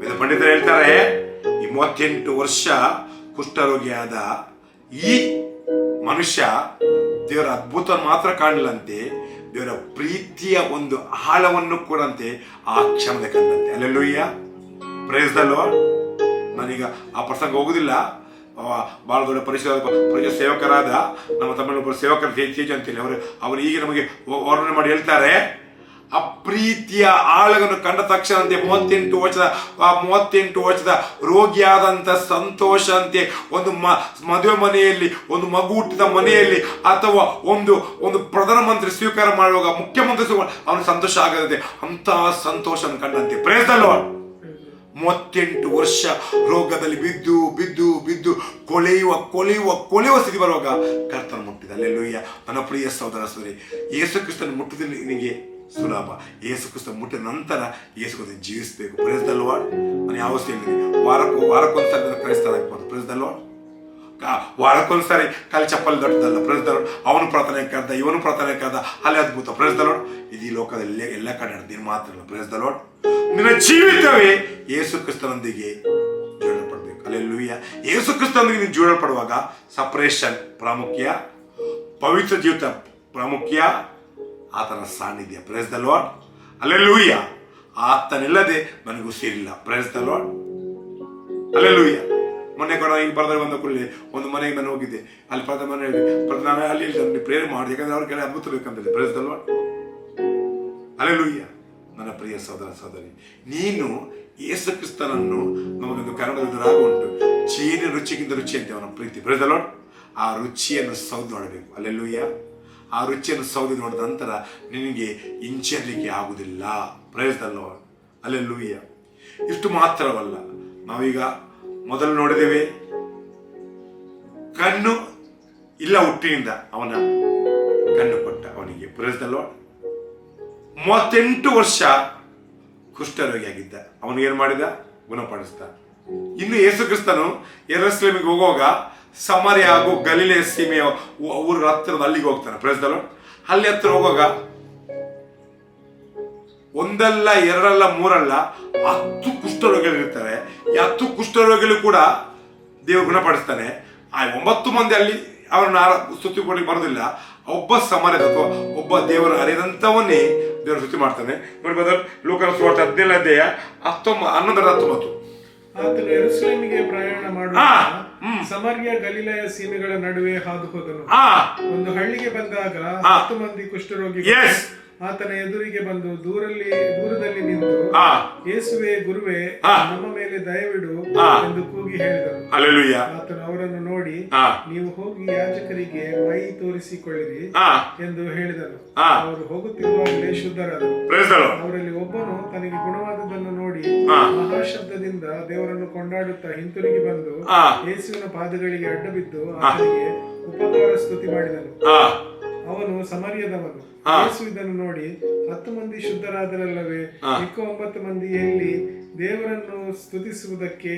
ವೇದ ಪಂಡಿತರು ಹೇಳ್ತಾರೆ ಈ ಮೂವತ್ತೆಂಟು ವರ್ಷ ಕುಷ್ಠರೋಗಿಯಾದ ಈ ಮನುಷ್ಯ ದೇವರ ಅದ್ಭುತ ಮಾತ್ರ ಕಾಣಲಂತೆ. ದೇವರ ಪ್ರೀತಿಯ ಒಂದು ಆಳವನ್ನು ಕೂಡಂತೆ, ಆ ಕ್ಷಣದ ಕಂಡಂತೆ. ಅಲ್ಲೆಲ್ಲೂಯ್ಯ ಪ್ರೈಸ್ ದ ನಾನೀಗ ಆ ಪ್ರಸಂಗ ಹೋಗುದಿಲ್ಲ. ಭಾಳ ದೊಡ್ಡ ಪರಿಸರ ಪರಿಚಯ ಸೇವಕರಾದ ನಮ್ಮ ತಮಿಳು ಸೇವಕರ ಅಂತೇಳಿ, ಅವರು ಅವರು ಈಗ ನಮಗೆ ವರ್ಣನೆ ಮಾಡಿ ಹೇಳ್ತಾರೆ. ಆ ಪ್ರೀತಿಯ ಆಳಗನ್ನು ಕಂಡ ತಕ್ಷಣ ಅಂತೆ ಮೂವತ್ತೆಂಟು ವರ್ಷದ, ಆ ಮೂವತ್ತೆಂಟು ವರ್ಷದ ರೋಗಿಯಾದಂಥ ಸಂತೋಷ ಅಂತೆ ಒಂದು ಮ, ಮದುವೆ ಮನೆಯಲ್ಲಿ, ಒಂದು ಮಗು ಹುಟ್ಟಿದ ಮನೆಯಲ್ಲಿ ಅಥವಾ ಒಂದು ಒಂದು ಪ್ರಧಾನಮಂತ್ರಿ ಸ್ವೀಕಾರ ಮಾಡುವಾಗ ಮುಖ್ಯಮಂತ್ರಿ ಸ್ವೀಕಾರ ಅವನು ಸಂತೋಷ ಆಗದಂತೆ ಅಂತಹ ಸಂತೋಷ ಕಂಡಂತೆ. ಪ್ರೇಸಲ್ಲ ಮೂವತ್ತೆಂಟು ವರ್ಷ ರೋಗದಲ್ಲಿ ಬಿದ್ದು ಬಿದ್ದು ಬಿದ್ದು, ಕೊಳೆಯುವ ಕೊಳೆಯುವ ಕೊಳೆಯುವ ಸ್ಥಿತಿ ಬರುವಾಗ ಕರ್ತನ ಮುಟ್ಟಿದ. ಅಲ್ಲೆಲ್ಲೂಯ್ಯ ನನ್ನ ಪ್ರಿಯ ಸಹೋದರ ಸಹೋದರಿ, ಯೇಸು ಕ್ರಿಸ್ತನ ಮುಟ್ಟಿದ ನಿನಗೆ ಸುಲಭ ಯೇಸು ಕ್ರಿಸ್ತ ಮುಟ್ಟಿದ ನಂತರ ಯೇಸು ಕ್ರಿಸ್ತ ಜೀವಿಸಬೇಕು ಪ್ರೇಸ್ದಲ್ವಾ ನಾನು ಯಾವ ಹೇಳ್ತೀನಿ ವಾರಕ್ಕೂ ವಾರಕ್ಕೊಂದ್ಸರಿ ನನ್ನ ಕ್ರೈಸ್ತರ ಆಗ್ಬೋದು ಪ್ರೇಸ್ದಲ್ವಾ ವಾರಕ್ಕೊಂದ್ಸರಿ ಕಾಲಿ ಚಪ್ಪಲಿ ದೊಡ್ಡದಲ್ಲ ಪ್ರೇಸ್ದಲ್ ಅವನು ಪ್ರಾರ್ಥನೆ ಕರೆದ ಇವನು ಪ್ರಾರ್ಥನೆ ಕರೆದ ಅಲ್ಲಿ ಅದ್ಭುತ ಪ್ರೇಸ್ದಲೋಡ್ ಇದು ಈ ಲೋಕದಲ್ಲಿ ಎಲ್ಲ ಕಡೆ ನಡೆದು ಮಾತ್ರ ಇಲ್ಲ ಪ್ರೇಸ್ದಲೋಡ್ ನಿನ್ನ ಜೀವಿತವೇ ಯೇಸು ಕ್ರಿಸ್ತನೊಂದಿಗೆ ಜೋಡಲ್ಪಡಬೇಕು ಅಲ್ಲೆಲ್ಲೂಯ್ಯ ಯೇಸು ಕ್ರಿಸ್ತನೊಂದಿಗೆ ನೀನು ಜೋಡಲ್ಪಡುವಾಗ ಸಪರೇಷನ್ ಪ್ರಾಮುಖ್ಯ ಪವಿತ್ರ ಜೀವಿತ ಪ್ರಾಮುಖ್ಯ ಆತನ ಸಾನ್ನಿಧ್ಯ. ಪ್ರೇಸ್ ದ ಲಾರ್ಡ್ ಅಲ್ಲೆಲ್ಲೂಯ್ಯ ಆತನಿಲ್ಲದೆ ನನಗೂ ಸೇರಿಲ್ಲ. ಪ್ರೇಸ್ ದ ಲಾರ್ಡ್ ಅಲ್ಲೆಲ್ಲೂಯ್ಯ ಮೊನ್ನೆ ಕೂಡ ಈಗ ಬರದಲ್ಲಿ ಬಂದ ಕೂಡಲೇ ಒಂದು ಮನೆಗೆ ನಾನು ಹೋಗಿದ್ದೆ. ಅಲ್ಲಿ ಪದ ಮನೆ ನಾನು ಅಲ್ಲಿ ಹೇಳಿದೆ ಪ್ರೇರ್ ಮಾಡಿ. ಯಾಕಂದ್ರೆ ಅವ್ರ ಕಡೆ ಅದ್ಭುತ ಬೇಕಂತೇಳಿ ಪ್ರೇಸ್ ದ ಲಾರ್ಡ್ ಅಲ್ಲೆಲ್ಲೂಯ್ಯ ನನ್ನ ಪ್ರಿಯ ಸಹೋದರ ಸಹೋದರಿ, ನೀನು ಯೇಸು ಕ್ರಿಸ್ತನನ್ನು ನಮಗೊಂದು ಕನ್ನಡದ ರಾಗ ಉಂಟು. ಚೀನಿ ರುಚಿಗಿಂತ ರುಚಿ ಅಂತ ಅವನ ಪ್ರೀತಿ. ಪ್ರೇಸಲೋಡ್ ಆ ರುಚಿಯನ್ನು ಸೌದು ಮಾಡಬೇಕು. ಅಲ್ಲೆಲ್ಲೂಯ್ಯ ಆ ರುಚಿಯನ್ನು ಸೌದಿ ನೋಡಿದ ನಂತರ ನಿನಗೆ ಇಂಚಲಿಕ್ಕೆ ಆಗುವುದಿಲ್ಲ. ಪ್ರಯತ್ನಲ್ಲೋ ಅಲ್ಲೆಲ್ಲೂಯ್ಯ ಇಷ್ಟು ಮಾತ್ರವಲ್ಲ, ನಾವೀಗ ಮೊದಲು ನೋಡಿದ್ದೇವೆ, ಕಣ್ಣು ಇಲ್ಲ ಹುಟ್ಟಿನಿಂದ ಅವನ ಕಣ್ಣು ಕೊಟ್ಟ ಅವನಿಗೆ. ಪ್ರಯತ್ನಲ್ಲೋ ಮೂವತ್ತೆಂಟು ವರ್ಷ ಕುಷ್ಠರೋಗಿಯಾಗಿದ್ದ. ಅವನು ಏನು ಮಾಡಿದ? ಗುಣಪಡಿಸ್ತ ಇನ್ನು ಯೇಸು ಕ್ರಿಸ್ತನು ಎರಸ್ಲೇಮಿಗೆ ಹೋಗುವಾಗ ಸಮರಿ ಹಾಗೂ ಗಲೀಲೆ ಸೀಮೆಯ ಊರ ಹತ್ತಿರದ ಅಲ್ಲಿಗೆ ಹೋಗ್ತಾರೆ ಪ್ರೆಸ್ದಲ್ಲ ಅಲ್ಲಿ ಹತ್ತಿರ ಹೋಗುವಾಗ ಒಂದಲ್ಲ ಎರಡಲ್ಲ ಮೂರಲ್ಲ ಹತ್ತು ಕುಷ್ಠರೋಗಿಗಳು ಇರ್ತಾರೆ. ಈ ಹತ್ತು ಕುಷ್ಠರೋಗಿಗಳು ಕೂಡ ದೇವರು ಗುಣಪಡಿಸ್ತಾನೆ. ಆ ಒಂಬತ್ತು ಮಂದಿ ಅಲ್ಲಿ ಅವರನ್ನ ಸ್ತುತಿ ಕೊಡಿ ಬರೋದಿಲ್ಲ. ಒಬ್ಬ ಸಮರದ ಅಥವಾ ಒಬ್ಬ ದೇವರ ಅರಿದಂಥವನ್ನೇ ದೇವರು ಸ್ತುತಿ ಮಾಡ್ತಾನೆ. ನೋಡಿ ಬಂದ್ರೆ ಲೋಕರ ಸುವಾರ್ತೆ ಹದಿನೇಳನೇ ಅಧ್ಯಾಯ ಹತ್ತೊಂಬ ಹನ್ನೊಂದರ ಹತ್ತೊಂಬತ್ತು. ಆತನು ಎರುಸಲೇಮಿಗೆ ಪ್ರಯಾಣ ಮಾಡುವ. ಸಮರ್ಯ ಗಲಿಲಯ ಸೀಮೆಗಳ ನಡುವೆ ಹಾದು ಹೋದನು ಒಂದು ಹಳ್ಳಿಗೆ ಬಂದಾಗ. ಹತ್ತು ಮಂದಿ ಕುಷ್ಠರೋಗಿ. ಆತನ ಎದುರಿಗೆ ಬಂದು ದೂರಲ್ಲಿ ದೂರದಲ್ಲಿ ನಿಂತು ಆ. ಯೇಸುವೆ ಗುರುವೆ. ನಮ್ಮ ಮೇಲೆ ದಯವಿಡು. ಎಂದು ಕೂಗಿ ಹೇಳಿದರು ಆತನು ಅವರನ್ನು ನೋಡಿ ನೀವು ಹೋಗಿ ಯಾಜಕರಿಗೆ ಮೈ ತೋರಿಸಿಕೊಳ್ಳಿರಿ ಎಂದು ಹೇಳಿದರು. ಅವರು ಹೋಗುತ್ತಿರುವಾಗಲೇ ಶುದ್ಧರಾದರು. ಅವರಲ್ಲಿ ಒಬ್ಬನು ತನಗೆ ಗುಣವಾದದನ್ನು ನೋಡಿ. ಮಹಾಶಬ್ದದಿಂದ ದೇವರನ್ನು ಕೊಂಡಾಡುತ್ತಾ ಹಿಂತಿರುಗಿ ಬಂದು ಯೇಸುವಿನ ಪಾದಗಳಿಗೆ ಅಡ್ಡಬಿದ್ದು ಆತನಿಗೆ ಉಪಕಾರ ಸ್ತುತಿ ಮಾಡಿದನು. ಆ. ಅವನು ಸಮರ್ಯದವನು. ಯೇಸು ಇದನ್ನು ನೋಡಿ ಹತ್ತು ಮಂದಿ ಶುದ್ಧರಾದರಲ್ಲವೇ? ಚಿಕ್ಕ ಮಿಕ್ಕ ಒಂಬತ್ತು ಮಂದಿ ಎಲ್ಲಿ ದೇವರನ್ನು ಸ್ತುತಿಸುವುದಕ್ಕೆ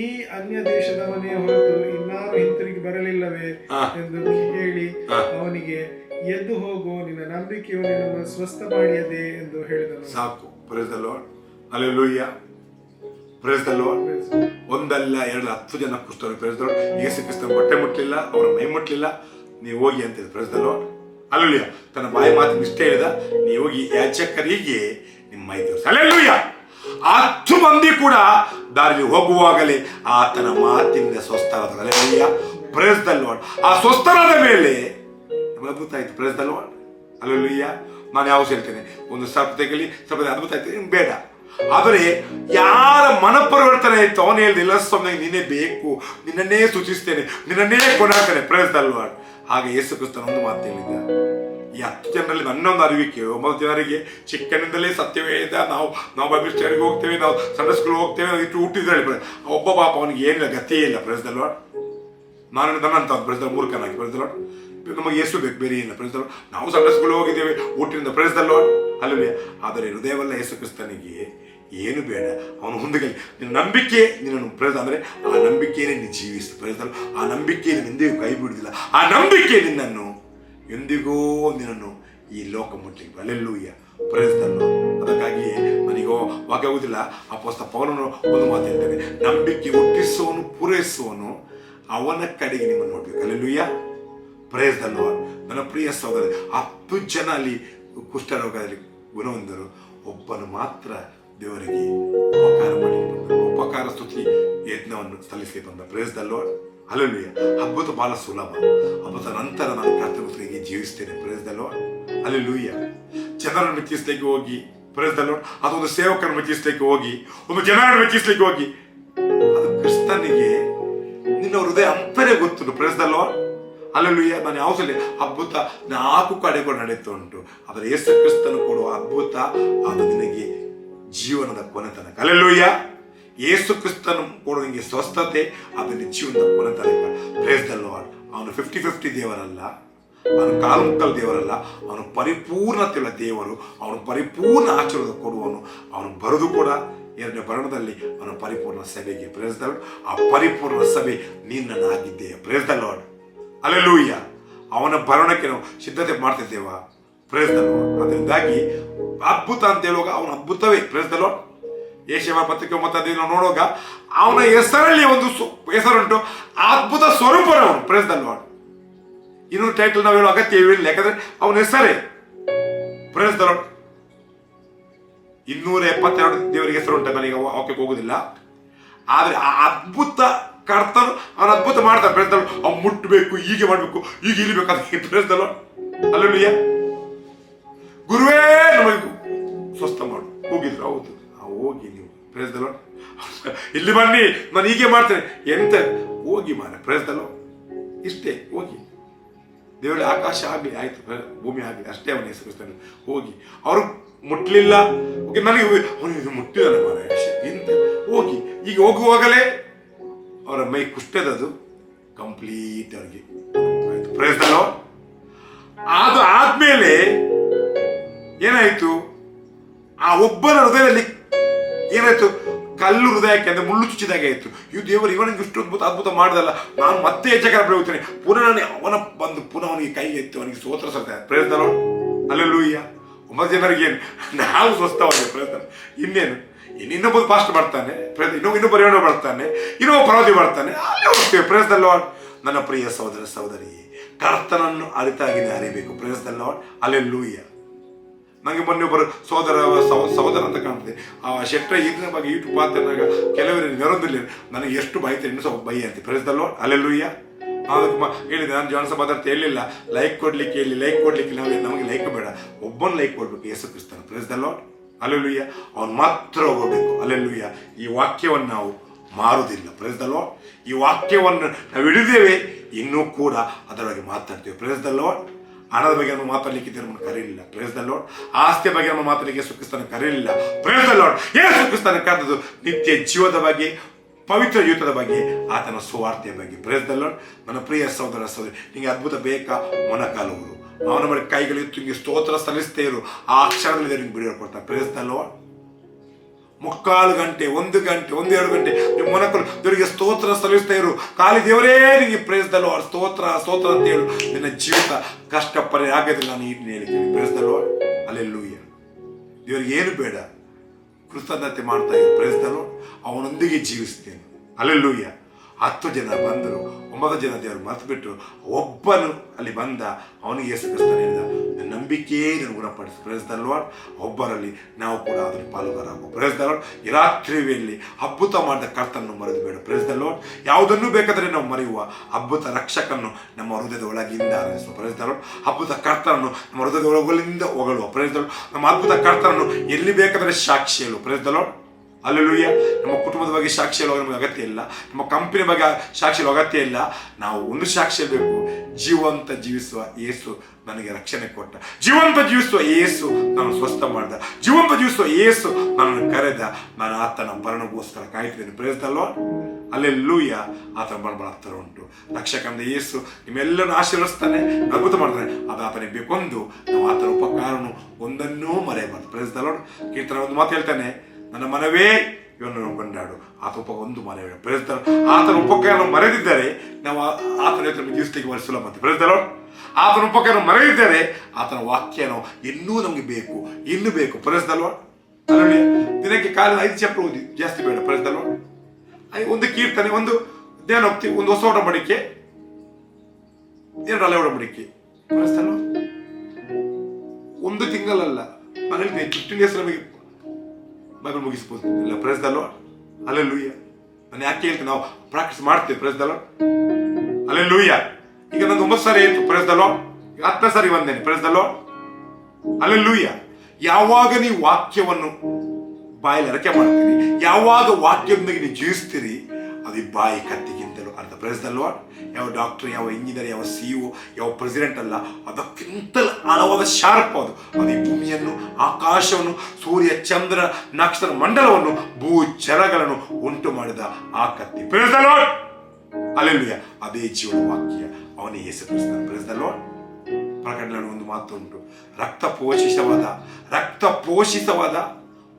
ಈ ಅನ್ಯ ದೇಶದವನೇ ಹೊರತು ಇನ್ನಾರು ಹಿಂತಿರುಗಿ ಬರಲಿಲ್ಲವೇ. ಎಂದು ಹೇಳಿ ಅವನಿಗೆ ಎದ್ದು ಹೋಗು ನಿನ್ನ ನಂಬಿಕೆಯು ನಿನ್ನನ್ನು ಸ್ವಸ್ಥ ಮಾಡಿಯದೆ ಎಂದು ಹೇಳಿದನು. ಸಾಕು. Praise the lord hallelujah praise the lord ಒಂದಲ್ಲ ಎರಡು ಹತ್ತು ಜನ ಪುಸ್ತಕ ದ ಲಾರ್ಡ್ ಯೇಸು ಕ್ರಿಸ್ತನ ಬಟ್ಟೆ ಮುಟ್ಲಿಲ್ಲ ಅವರ ಮೈ ಮುಟ್ಲಿಲ್ಲ. ನೀವು ಹೋಗಿ ಅಂತ ದ ಲಾರ್ಡ್ ಅಲ್ಲೆಲುಯ್ಯ ತನ್ನ ಬಾಯಿ ಮಾತು ಇಷ್ಟ ಹೇಳಿದ ನೀವು ಯಾಚಕರಿಗೆ ನಿಮ್ಮ ಆ ಹತ್ತು ಮಂದಿ ಕೂಡ ದಾರಿಲಿ ಹೋಗುವಾಗಲೇ ಆತನ ಮಾತಿನಿಂದ ಸ್ವಸ್ಥರಾದ. ಅಲ್ಲೆಲುಯ್ಯ ಪ್ರೇಸ್ ದ ಆ ಸ್ವಸ್ಥರಾದ ಮೇಲೆ, ನಿಮ್ಗೆ ಅದ್ಭುತ ಆಯ್ತು. ಪ್ರೇಸ್ ದ ಲಾರ್ಡ್ ಅಲ್ಲೆಲುಯ್ಯ ನಾನು ಯಾವ ಹೇಳ್ತೇನೆ? ಒಂದು ಸ್ವಲ್ಪ ತೆಗಲಿ, ಸ್ವಲ್ಪ ಅದ್ಭುತ ಆಯ್ತು. ಬೇಡ. ಆದರೆ ಯಾರ ಮನಪರಿವರ್ತನೆ ಆಯ್ತು, ಅವನೇ ಹೇಳಿದ, ಇಲ್ಲ ಸ್ವಾಮಿ, ನೀನೇ ಬೇಕು. ನಿನ್ನನ್ನೇ ಸೂಚಿಸ್ತೇನೆ. ನಿನ್ನನ್ನೇ ಕೊನಾಡ್ತೇನೆ ಪ್ರೇಸ್ ದ ಲಾರ್ಡ್ ಹಾಗೆ ಯೇಸು ಕ್ರಿಸ್ತನ ಒಂದು ಮಾತು ಹೇಳಿದ ಈ ಹತ್ತು ಜನರಲ್ಲಿ ನನ್ನೊಂದು ಅರಿವಿಕೆ ಒಂಬತ್ತು ಜನರಿಗೆ ಚಿಕ್ಕನಿಂದಲೇ ಸತ್ಯವೇದ ನಾವು ನಾವು ಬೈಬಲ್ ಸ್ಟೇರಿಗೆ ಹೋಗ್ತೇವೆ, ನಾವು ಸಂಡೇ ಸ್ಕೂಲ್ ಹೋಗ್ತೇವೆ ಇಟ್ಟು ಹುಟ್ಟಿದ್ರೆ ಒಬ್ಬ ಪಾಪ ಅವನಿಗೆ ಏನಿಲ್ಲ, ಗತಿಯೇ ಇಲ್ಲ. ಲಾರ್ಡ್ ನಾನು ನನ್ನಂತ ಪ್ರೈಸ್ ದ ಮೂರ್ಖನಾಗಿ. ಲಾರ್ಡ್ ನಮಗೆ ಯೇಸು ಬೇಕು, ಬೇರೆ ದ ಲಾರ್ಡ್ ನಾವು ಸಂಡೇ ಸ್ಕೂಲ್ ಹೋಗಿದ್ದೇವೆ, ಊಟಿನಿಂದ ಲಾರ್ಡ್ ಅಲ್ಲವೇ ಆದರೆ ಹೃದಯವಲ್ಲ ಯೇಸು ಕ್ರಿಸ್ತನಿಗೆ ಏನು ಬೇಡ. ಅವನು ಮುಂದೆ ನಿನ್ನ ನಂಬಿಕೆ ನಿನ್ನನ್ನು ಪ್ರಯತ್ನ ಅಂದರೆ ಆ ನಂಬಿಕೆಯೇ ನೀನು ಜೀವಿಸು. ಪ್ರಯತ್ನ ಆ ನಂಬಿಕೆ ಎಂದಿಗೂ ಕೈ ಬಿಡುವುದಿಲ್ಲ. ಆ ನಂಬಿಕೆ ನಿನ್ನನ್ನು ಎಂದಿಗೂ ನಿನ್ನನ್ನು ಈ ಲೋಕ ಮುಟ್ಲಿಕ್ಕೆ ಬಲೆಲ್ಲೂಯ್ಯ ಪ್ರೇರಿಸ್ತಲ್ಲ ಅದಕ್ಕಾಗಿಯೇ ನನಗೋ ಆ ಪಸ್ತ ಪೌಲನು ಒಂದು ಮಾತು ಹೇಳ್ತೇನೆ. ನಂಬಿಕೆ ಹುಟ್ಟಿಸುವನು ಪೂರೈಸುವನು ಅವನ ಕಡೆಗೆ ನಿಮ್ಮನ್ನು ನೋಡ್ಬೇಕು. ಅಲ್ಲೆಲ್ಲೂಯ್ಯ ಪ್ರಯತ್ನ ನನ್ನ ಪ್ರಿಯ ಸಹೋದರ, ಹತ್ತು ಜನ ಅಲ್ಲಿ ಕುಷ್ಠರೋಗದಲ್ಲಿ ಗುಣ ಹೊಂದರು ಒಬ್ಬನು ಮಾತ್ರ ದೇವರಿಗೆ ಉಪಕಾರ ಮಾಡಿ. ಉಪಕಾರ ಸ್ತುತಿ ಯಜ್ಞವನ್ನು ಸಲ್ಲಿಸಿ ಬಂದ. ಪ್ರೇಸ್ ದಲ್ಲೋ ಲಾರ್ಡ್ ಅಲ್ಲೆಲ್ಲೂಯ್ಯ ಹಬ್ಬದ ಬಹಳ ಸುಲಭ. ಹಬ್ಬದ ನಂತರ ನಾನು ಪ್ರಾರ್ಥನೆ ಜೀವಿಸ್ತೇನೆ. ಪ್ರೇಸ್ ದಲ್ಲೋ ಲಾರ್ಡ್ ಲೂಯ್ಯ ಜನರನ್ನು ಮೆಚ್ಚಿಸ್ಲಿಕ್ಕೆ ಹೋಗಿ. ಪ್ರೇಸ್ ದಲ್ಲೋ ಲಾರ್ಡ್ ಅದೊಂದು ಸೇವಕರನ್ನು ಮೆಚ್ಚಿಸ್ಲಿಕ್ಕೆ ಹೋಗಿ. ಒಂದು ಜನರನ್ನು ಮೆಚ್ಚಿಸ್ಲಿಕ್ಕೆ ಹೋಗಿ. ಅದು ಕ್ರಿಸ್ತನಿಗೆ ನಿನ್ನ ಹೃದಯ ಅಂಪರೇ ಗೊತ್ತು ಪ್ರೇಸ್ ದಲ್ಲೋ ಅಲ್ಲೂಯ್ಯ ನಾನು ಯಾವ ಸಲ ಅದ್ಭುತ ನಾಲ್ಕು ಕಡೆಗಳು ನಡೆಯುತ್ತಾ ಉಂಟು ಆದರೆ ಯೇಸು ಕ್ರಿಸ್ತನು ಕೊಡುವ ಅದ್ಭುತ ಅದು ನಿನಗೆ ಜೀವನದ ಕೊನೆ ತನಕ. ಅಲ್ಲೆಲ್ಲೂಯ್ಯ ಏಸು ಕ್ರಿಸ್ತನು ಕೊಡುವ ನಿಮಗೆ ಸ್ವಸ್ಥತೆ, ಅದರಲ್ಲಿ ಜೀವನದ ಕೊನೆ ತನಕ. ಪ್ರೇಸ್ ದ ಲಾರ್ಡ್ ಅವನು ಫಿಫ್ಟಿ ಫಿಫ್ಟಿ ದೇವರಲ್ಲ. ಅವನು ಕಾಲು ಮುಕ್ಕಲ್ ದೇವರಲ್ಲ. ಅವನು ಪರಿಪೂರ್ಣತೆಯುಳ್ಳ ದೇವರು. ಅವನು ಪರಿಪೂರ್ಣ ಆಚರಣೆ ಕೊಡುವನು ಅವನು ಬರೆದು ಕೂಡ. ಎರಡನೇ ಬರಣದಲ್ಲಿ ಅವನ ಪರಿಪೂರ್ಣ ಸಭೆಗೆ. ಪ್ರೇಸ್ ದ ಲಾರ್ಡ್ ಆ ಪರಿಪೂರ್ಣ ಸಭೆ ನೀನನ್ನಾಗಿದ್ದೆ ಪ್ರೇಸ್ ದ ಲಾರ್ಡ್ ಅಲ್ಲೆಲ್ಲೂಯ್ಯ ಅವನ ಭರಣಕ್ಕೆ ನಾವು ಸಿದ್ಧತೆ ಮಾಡ್ತಿದ್ದೇವ? ಪ್ರೇಸ್ ದ ಲಾರ್ಡ್ ಅದರಿಂದಾಗಿ ಅದ್ಭುತ ಅಂತ ಹೇಳುವಾಗ ಅವನು ಅದ್ಭುತವೇ. ಲಾರ್ಡ್ ಯೇಷವ ಪತ್ರಿಕೆ ಮತ್ತೆ ನಾವು ನೋಡುವಾಗ ಅವನ ಹೆಸರಲ್ಲಿ ಒಂದು ಹೆಸರುಂಟು. ಅದ್ಭುತ ಸ್ವರೂಪನವನು ಪ್ರೇಸ್ ದ ಲಾರ್ಡ್ ಇನ್ನೊಂದು ಟೈಟಲ್ ನಾವು ಹೇಳೋ ಅಗತ್ಯವಿಲ್ಲ ಯಾಕಂದ್ರೆ ಅವನ ಹೆಸರೇ. ಪ್ರೇಸ್ ದ ಲಾರ್ಡ್ ಇನ್ನೂರ ಎಪ್ಪತ್ತೆರಡು ದೇವರಿಗೆ ಹೆಸರು ಉಂಟು ನನಗೆ ಓಕೆ ಹೋಗುದಿಲ್ಲ. ಆದ್ರೆ ಆ ಅದ್ಭುತ ಕರ್ತನು ಅವನ ಅದ್ಭುತ ಮಾಡ್ತಾನೆ. ಪ್ರೇಸ್ ದ ಲಾರ್ಡ್ ಅವ್ನು ಮುಟ್ಟಬೇಕು ಹೀಗೆ ಮಾಡಬೇಕು, ಹೀಗೆ ಇಳಿಬೇಕು ಅದಕ್ಕೆ ಪ್ರೇಸ್ ದ ಲಾರ್ಡ್ ಅಲ್ಲೂಯ್ಯ ಗುರುವೇ ನಮಗೆ ಸ್ವಸ್ಥ ಮಾಡು. ಹೋಗಿದ್ರು, ಹೌದು. ಹೋಗಿ ನೀವು ಪ್ರೇಸ್ ದ ಲಾರ್ಡ್ ಇಲ್ಲಿ ಬನ್ನಿ, ನಾನು ಹೀಗೆ ಮಾಡ್ತೇನೆ. ಎಂತ? ಹೋಗಿ ಮಾರ ಪ್ರೇಸ್ ದ ಲಾರ್ಡ್ ಇಷ್ಟೇ, ಹೋಗಿ. ದೇವರ ಆಕಾಶ ಆಗಲಿ, ಆಯ್ತು ಭೂಮಿ ಆಗಲಿ, ಅಷ್ಟೇ ಅವನ ಹೆಸರು ಹೋಗಿ. ಅವರು ಮುಟ್ಲಿಲ್ಲ. ಓಕೆ, ನನಗೆ ಅವನಿಗೆ ಮುಟ್ಟಿಲ್ಲ ಮಾರ ಎಂತ? ಹೋಗಿ. ಈಗ ಹೋಗುವಾಗಲೇ ಅವರ ಮೈ ಕುಷ್ಟದದು ಕಂಪ್ಲೀಟ್ ಅವ್ರಿಗೆ ಆಯ್ತು ಅದು ಆದ್ಮೇಲೆ ಏನಾಯ್ತು? ಆ ಒಬ್ಬನ ಹೃದಯದಲ್ಲಿ ಏನಾಯ್ತು? ಕಲ್ಲು ಹೃದಯಕ್ಕೆ ಅಂದ್ರೆ ಮುಳ್ಳು ಚುಚ್ಚಿದಾಗೆ ಆಯ್ತು. ಇವು ದೇವರು ಇವನಿಗೆ ಇಷ್ಟು ಅದ್ಭುತ ಅದ್ಭುತ ಮಾಡ್ದಲ್ಲ. ನಾನು ಮತ್ತೆ ಹೆಚ್ಚಕರ ಬೆಳೆಯುತ್ತೇನೆ ಪುನಃ ನಾನು ಅವನ ಬಂದು ಪುನಃ ಅವನಿಗೆ ಕೈ ಎತ್ತು ಅವನಿಗೆ ಸೋತ್ರ ಸಲ್ತಾರೆ ಪ್ರಯತ್ನ ಅಲ್ಲೆಲ್ಲೂಯ್ಯ ಒಂಬತ್ತು ಜನರಿಗೆ ಏನು? ನಾವು ಸ್ವಸ್ಥವಾಗಿ ಪ್ರಯತ್ನ ಇನ್ನೇನು? ಇನ್ನು ಇನ್ನೊಬ್ಬರು ಫಾಸ್ಟ್ ಮಾಡ್ತಾನೆ. ಪ್ರಯತ್ನ ಇನ್ನೊಬ್ಬ ಇನ್ನೊಬ್ಬರು ಏನೋ ಮಾಡ್ತಾನೆ. ಇನ್ನೊಬ್ಬ ಪರವತಿ ಮಾಡ್ತಾನೆ. ಅಲ್ಲೇ ಹೋಗ್ತೇವೆ. ಲಾರ್ಡ್ ನನ್ನ ಪ್ರಿಯ ಸಹೋದರ ಸಹೋದರಿ ಕರ್ತನನ್ನು ಅರಿತಾಗಿದೆ ಅರಿಬೇಕು. ಲಾರ್ಡ್ ಅಲ್ಲೆಲ್ಲೂಯ್ಯ ನನಗೆ ಮೊನ್ನೆ ಒಬ್ಬರು ಸೋದರ ಸಹೋದರ ಅಂತ ಕಾಣ್ತದೆ. ಆ ಶೆಟ್ಟ ಈಗಿನ ಬಗ್ಗೆ ಯೂಟ್ಯೂಬ್ ಪಾತ್ರನಾಗ ಕೆಲವರು ನೆರೊಂದಿಲ್ಲ ನನಗೆ ಎಷ್ಟು ಬೈತಾರೆ ಇನ್ನು ಸ್ವಲ್ಪ ಬೈ ಅಂತ. ಪ್ರೆಸ್ದಲ್ಲೋ ಅಲ್ಲೆಲ್ಲೂಯ್ಯ ಅದಕ್ಕೆ ಹೇಳಿದೆ, ನಾನು ಜಾನ್ಸ ಪದಾರ್ಥ ಹೇಳಿಲ್ಲ. ಲೈಕ್ ಕೊಡ್ಲಿಕ್ಕೆ ಹೇಳಿ ಲೈಕ್ ಕೊಡ್ಲಿಕ್ಕೆ ನಾವು ನಮಗೆ ಲೈಕ್ ಬೇಡ. ಒಬ್ಬನ ಲೈಕ್ ಕೊಡ್ಬೇಕು, ಯೇಸು ಕ್ರಿಸ್ತನ. ಪ್ರೆಸ್ದಲ್ಲೋ ಅಲ್ಲೆಲ್ಲೂಯ್ಯ ಅವನು ಮಾತ್ರ ಹೋಗಬೇಕು. ಅಲ್ಲೆಲ್ಲೂಯ್ಯ ಈ ವಾಕ್ಯವನ್ನು ನಾವು ಮಾರುವುದಿಲ್ಲ. ಪ್ರೆಸ್ದಲ್ಲೋ ಈ ವಾಕ್ಯವನ್ನು ನಾವು ಹಿಡಿದೇವೆ ಇನ್ನೂ ಕೂಡ ಅದರೊಳಗೆ ಮಾತಾಡ್ತೇವೆ. ಪ್ರೆಸ್ದಲ್ಲೋ ಹಣದ ಬಗ್ಗೆ ನಮ್ಮ ಮಾತಾಡ್ಲಿಕ್ಕೆ ನಮ್ಮನ್ನು ಕರೀಲಿಲ್ಲ. ಪ್ರೇಸ್ ದ ಲಾರ್ಡ್ ಆಸ್ತಿಯ ಬಗ್ಗೆ ನಮ್ಮ ಮಾತಾಡಲಿಕ್ಕೆ ಸುಖಿಸ್ತಾನೆ ಕರೀಲಿಲ್ಲ. ದ ಲಾರ್ಡ್ ಏನು ಸುಖಿಸ್ತಾನೆ ಕರೆದದು ನಿತ್ಯ ಜೀವದ ಬಗ್ಗೆ, ಪವಿತ್ರ ಯುತದ ಬಗ್ಗೆ, ಆತನ ಸುವಾರ್ತೆಯ ಬಗ್ಗೆ. ಪ್ರೇಸ್ ದ ಲಾರ್ಡ್ ನನ್ನ ಪ್ರಿಯ ಸಹೋದರ ಸಹೋದರಿ ನಿಮಗೆ ಅದ್ಭುತ ಬೇಕಾ? ಮೊನಕಾಲುವರು ಅವನ ಬಳಿ ಕೈಗಳಿಗೆ ತುಂಬಿ ಸ್ತೋತ್ರ ಸಲ್ಲಿಸ್ತೇ ಇರು. ಆ ಕ್ಷಣದಲ್ಲಿ ನಿಮ್ಗೆ ಬಿಡಿಯೋ ಕೊಡ್ತಾರೆ. ಪ್ರೇಸ್ ದ ಲಾರ್ಡ್ ಮುಕ್ಕಾಲು ಗಂಟೆ, ಒಂದು ಗಂಟೆ ಒಂದೆರಡು ಗಂಟೆ. ನಿಮ್ಮ ಮನಕ್ಕಲು ದೇವರಿಗೆ ಸ್ತೋತ್ರ ಸಲ್ಲಿಸ್ತಾ ಇರು ಖಾಲಿ ದೇವರೇ ನಿಮಗೆ ಪ್ರೇಸ್ದಲ್ಲೋ ಸ್ತೋತ್ರ ಸ್ತೋತ್ರ ಅಂತ ಹೇಳು. ನಿನ್ನ ಜೀವಿತ ಕಷ್ಟ ಪರಿ ಆಗದ್ರೆ ನಾನು ಈ ಹೇಳಿದ್ದೀನಿ ಪ್ರೇಸ್ದಲ್ಲೋ ಅಲ್ಲೆಲ್ಲೂಯ್ಯ. ದೇವರಿಗೆ ಏನು ಬೇಡ. ಕೃತಜ್ಞತೆ ಮಾಡ್ತಾ ಇರು. ಪ್ರೇಸ್ದಲ್ಲೋ ಅವನೊಂದಿಗೆ ಜೀವಿಸ್ತೇನೆ. ಅಲ್ಲೆಲ್ಲೂಯ್ಯ. ಹತ್ತು ಜನ ಬಂದರು, ಒಂಬತ್ತು ಜನ ದೇವರು ಮರೆತು ಬಿಟ್ಟರು ಒಬ್ಬನು ಅಲ್ಲಿ ಬಂದ, ಅವನಿಗೆ ಯೇಸು ಕ್ರಿಸ್ತನ ಹೇಳಿದ, ನನ್ನ ನಂಬಿಕೆಯೇ ನಾನು ಗುಣಪಡಿಸಿ. ದ ಲಾರ್ಡ್ ಒಬ್ಬರಲ್ಲಿ, ನಾವು ಕೂಡ ಅದರ ಪಾಲುಗಾರಾಗು ದ ಲಾರ್ಡ್ ರಾತ್ರಿ ವೇಳೆಯಲ್ಲಿ ಅದ್ಭುತ ಮಾಡಿದ ಕರ್ತನನ್ನು ಮರೆದು ಬೇಡ. ದ ಲಾರ್ಡ್ ಯಾವುದನ್ನು ಬೇಕಾದರೆ ನಾವು ಮರೆಯುವ ಅದ್ಭುತ ರಕ್ಷಕನ್ನು ನಮ್ಮ ಹೃದಯದ ಒಳಗಿಂದ ಆರೈಸುವ ಪ್ರೇಸ್ ದ ಲಾರ್ಡ್ ಅದ್ಭುತ ಕರ್ತನನ್ನು ನಮ್ಮ ಹೃದಯದ ಒಳಗಿಂದ ಹೊಗಳುವ. ದ ಲಾರ್ಡ್ ನಮ್ಮ ಅದ್ಭುತ ಕರ್ತನನ್ನು ಎಲ್ಲಿ ಬೇಕಾದರೆ ಸಾಕ್ಷಿ ಹೇಳುವ. ದ ಲಾರ್ಡ್ ಅಲ್ಲೆಲೂಯ್ಯ ನಮ್ಮ ಕುಟುಂಬದ ಬಗ್ಗೆ ಸಾಕ್ಷಿ ಹೇಳುವಾಗ ನಮಗೆ ಅಗತ್ಯ ಇಲ್ಲ. ನಮ್ಮ ಕಂಪನಿ ಬಗ್ಗೆ ಸಾಕ್ಷಿ ಅಗತ್ಯ ಇಲ್ಲ. ನಾವು ಒಂದು ಸಾಕ್ಷಿ ಬೇಕು ಜೀವಂತ ಜೀವಿಸುವ ಯೇಸು ನನಗೆ ರಕ್ಷಣೆ ಕೊಟ್ಟ. ಜೀವಂತ ಜೀವಿಸುವ ಯೇಸು ನಾನು ಸ್ವಸ್ಥ ಮಾಡಿದ. ಜೀವಂತ ಜೀವಿಸುವ ಯೇಸು ನನ್ನನ್ನು ಕರೆದ. ನಾನು ಆತನ ಮರಣಗೋಸ್ಕರ ಕಾಯ್ತಿದ್ದೇನೆ ಪ್ರೇರಿತಲ್ವ ಅಲ್ಲೇ ಲೂಯ ಆತನ ಮರಣ ಹತ್ತಿರ ಉಂಟು. ರಕ್ಷಕಂದ ಯೇಸು ನಿಮ್ಮೆಲ್ಲರೂ ಆಶೀರ್ವಿಸ್ತಾನೆ ಅದ್ಭುತ ಮಾಡ್ತಾನೆ. ಅದು ಆತನಿಗೆ ಬೇಕೊಂದು. ನಾವು ಆತನ ಉಪಕಾರನು ಒಂದನ್ನೂ ಮರೆಯಬಾರ್ದು. ಪ್ರೇರಿತಲ್ವ ಕೀರ್ತನ ಒಂದು ಮಾತು ಹೇಳ್ತಾನೆ. ನನ್ನ ಮನವೇ, ಇವನನ್ನು ಕೊಂಡಾಡು. ಆತ ಉಪ ಒಂದು ಮನೆ ಪ್ರಯತ್ನ ಆತನ ಉಪಕಾರ ಮರೆದಿದ್ದರೆ ನಾವು ಆತನ ನಮಗೆ ಜೀವಿಸಲಿಕ್ಕೆ ಬಹಳ ಸುಲಭ ಅಂತ ಪ್ರೇರಿಸ್ತಾರ ಆತನ ಉಪಕಾರ ಮರೆದಿದ್ದರೆ ಆತನ ವಾಕ್ಯನು ಇನ್ನೂ ನಮಗೆ ಬೇಕು, ಇನ್ನೂ ಬೇಕು. ಅದರಲ್ಲಿ ದಿನಕ್ಕೆ ಕಾಲದ ಐದು ಚಪ್ರ ಓದಿ. ಜಾಸ್ತಿ ಬೇಡ ಐ ಒಂದು ಕೀರ್ತನೆ, ಒಂದು ದೇವನೋಕ್ತಿ ಒಂದು ಹೊಸ ಒಡಂಬಡಿಕೆ. ಎರಡು ಹಳೆ ಒಡಂಬಡಿಕೆ. ಪ್ರೇರಿಸ್ದಲ್ವ ಒಂದು ತಿಂಗಳಲ್ಲ. ಮನೇಲಿ ಫಿಫ್ಟೀನ್ ಡೇಸ್ ನಮಗೆ ಬೈಬಲ್ ಮುಗಿಸ್ಬೋದು ಇಲ್ಲ ಪ್ರೆಸ್ ದಲ್ವ ಅಲ್ಲೇ ಲೂಯ್ಯ ನಾನು ಯಾಕೆ ಹೇಳ್ತೀನಿ? ನಾವು ಪ್ರಾಕ್ಟೀಸ್ ಮಾಡ್ತೀವಿ ಪ್ರೆಸ್ ದಲ್ವ ಅಲ್ಲೇ ಲೂಯ್ಯ ಈಗ ನಂದು ಒಂಬತ್ತು ಸಾರಿ ಇತ್ತು ಪ್ರೆಸ್ ದಲ್ವ ಈಗ ಹತ್ತನೇ ಸಾರಿ ಬಂದೇನೆ ಪ್ರೆಸ್ ದಲ್ವ ಅಲ್ಲೇ ಲೂಯ್ಯ ಯಾವಾಗ ನೀ ವಾಕ್ಯವನ್ನು ಬಾಯಲ್ಲಿ ಅರಕೆ ಮಾಡ್ತೀರಿ ಯಾವಾಗ ವಾಕ್ಯದೊಂದಿಗೆ ನೀವು ಜೀವಿಸ್ತೀರಿ, ಅದು ಬಾಯಿ ಕತ್ತಿಗಿಂತಲೂ ಅರ್ಧ. ಪ್ರೆಸ್ದಲ್ವ ಯಾವ ಡಾಕ್ಟರ್ ಯಾವ ಇಂಜಿನಿಯರ್ ಯಾವ ಸಿ ಯಾವ ಪ್ರೆಸಿಡೆಂಟ್ ಅಲ್ಲ ಅದಕ್ಕಿಂತಲೂ ಆಳವಾದ ಶಾರ್ಪ್ ಅದು. ಅದು ಈ ಭೂಮಿಯನ್ನು, ಆಕಾಶವನ್ನು, ಸೂರ್ಯ, ಚಂದ್ರ, ನಕ್ಷತ್ರ, ಮಂಡಲವನ್ನು ಭೂ ಚರಗಳನ್ನು ಉಂಟು ಮಾಡಿದ ಆ ಕತ್ತಿ. ಅಲ್ಲೆಲ್ಲುಯ್ಯ ಅದೇ ಜೀವನ ವಾಕ್ಯ ಅವನೇ ಹೆಸರು ಪ್ರೆಸ್ದಲ್ವ ಪ್ರಕಟಣೆ ಒಂದು ಮಾತು ಉಂಟು. ರಕ್ತ ಪೋಷಿತವಾದ ರಕ್ತ ಪೋಷಿತವಾದ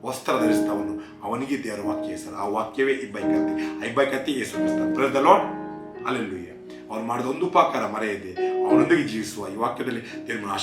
ವಸ್ತ್ರ ಧರಿಸಿದವನು ಅವನಿಗೆ ದೇವರ ವಾಕ್ಯ ಹೆಸರು. ಆ ವಾಕ್ಯವೇ ಇಬ್ಬೈಕತ್ತಿ ಆ ಇಬ್ಬೈಕತ್ತಿ ಕತ್ತಿ ಹೆಸರು ಲಾರ್ಡ್ ಅಲ್ಲೆಲ್ಲುಯ್ಯ ಅವನು ಮಾಡಿದ ಒಂದು ಉಪಕಾರ ಮರೆಯದೆ ಅವನೊಂದಿಗೆ ಜೀವಿಸುವ ಈ ವಾಕ್ಯದಲ್ಲಿ ತೀರ್ಮಾನ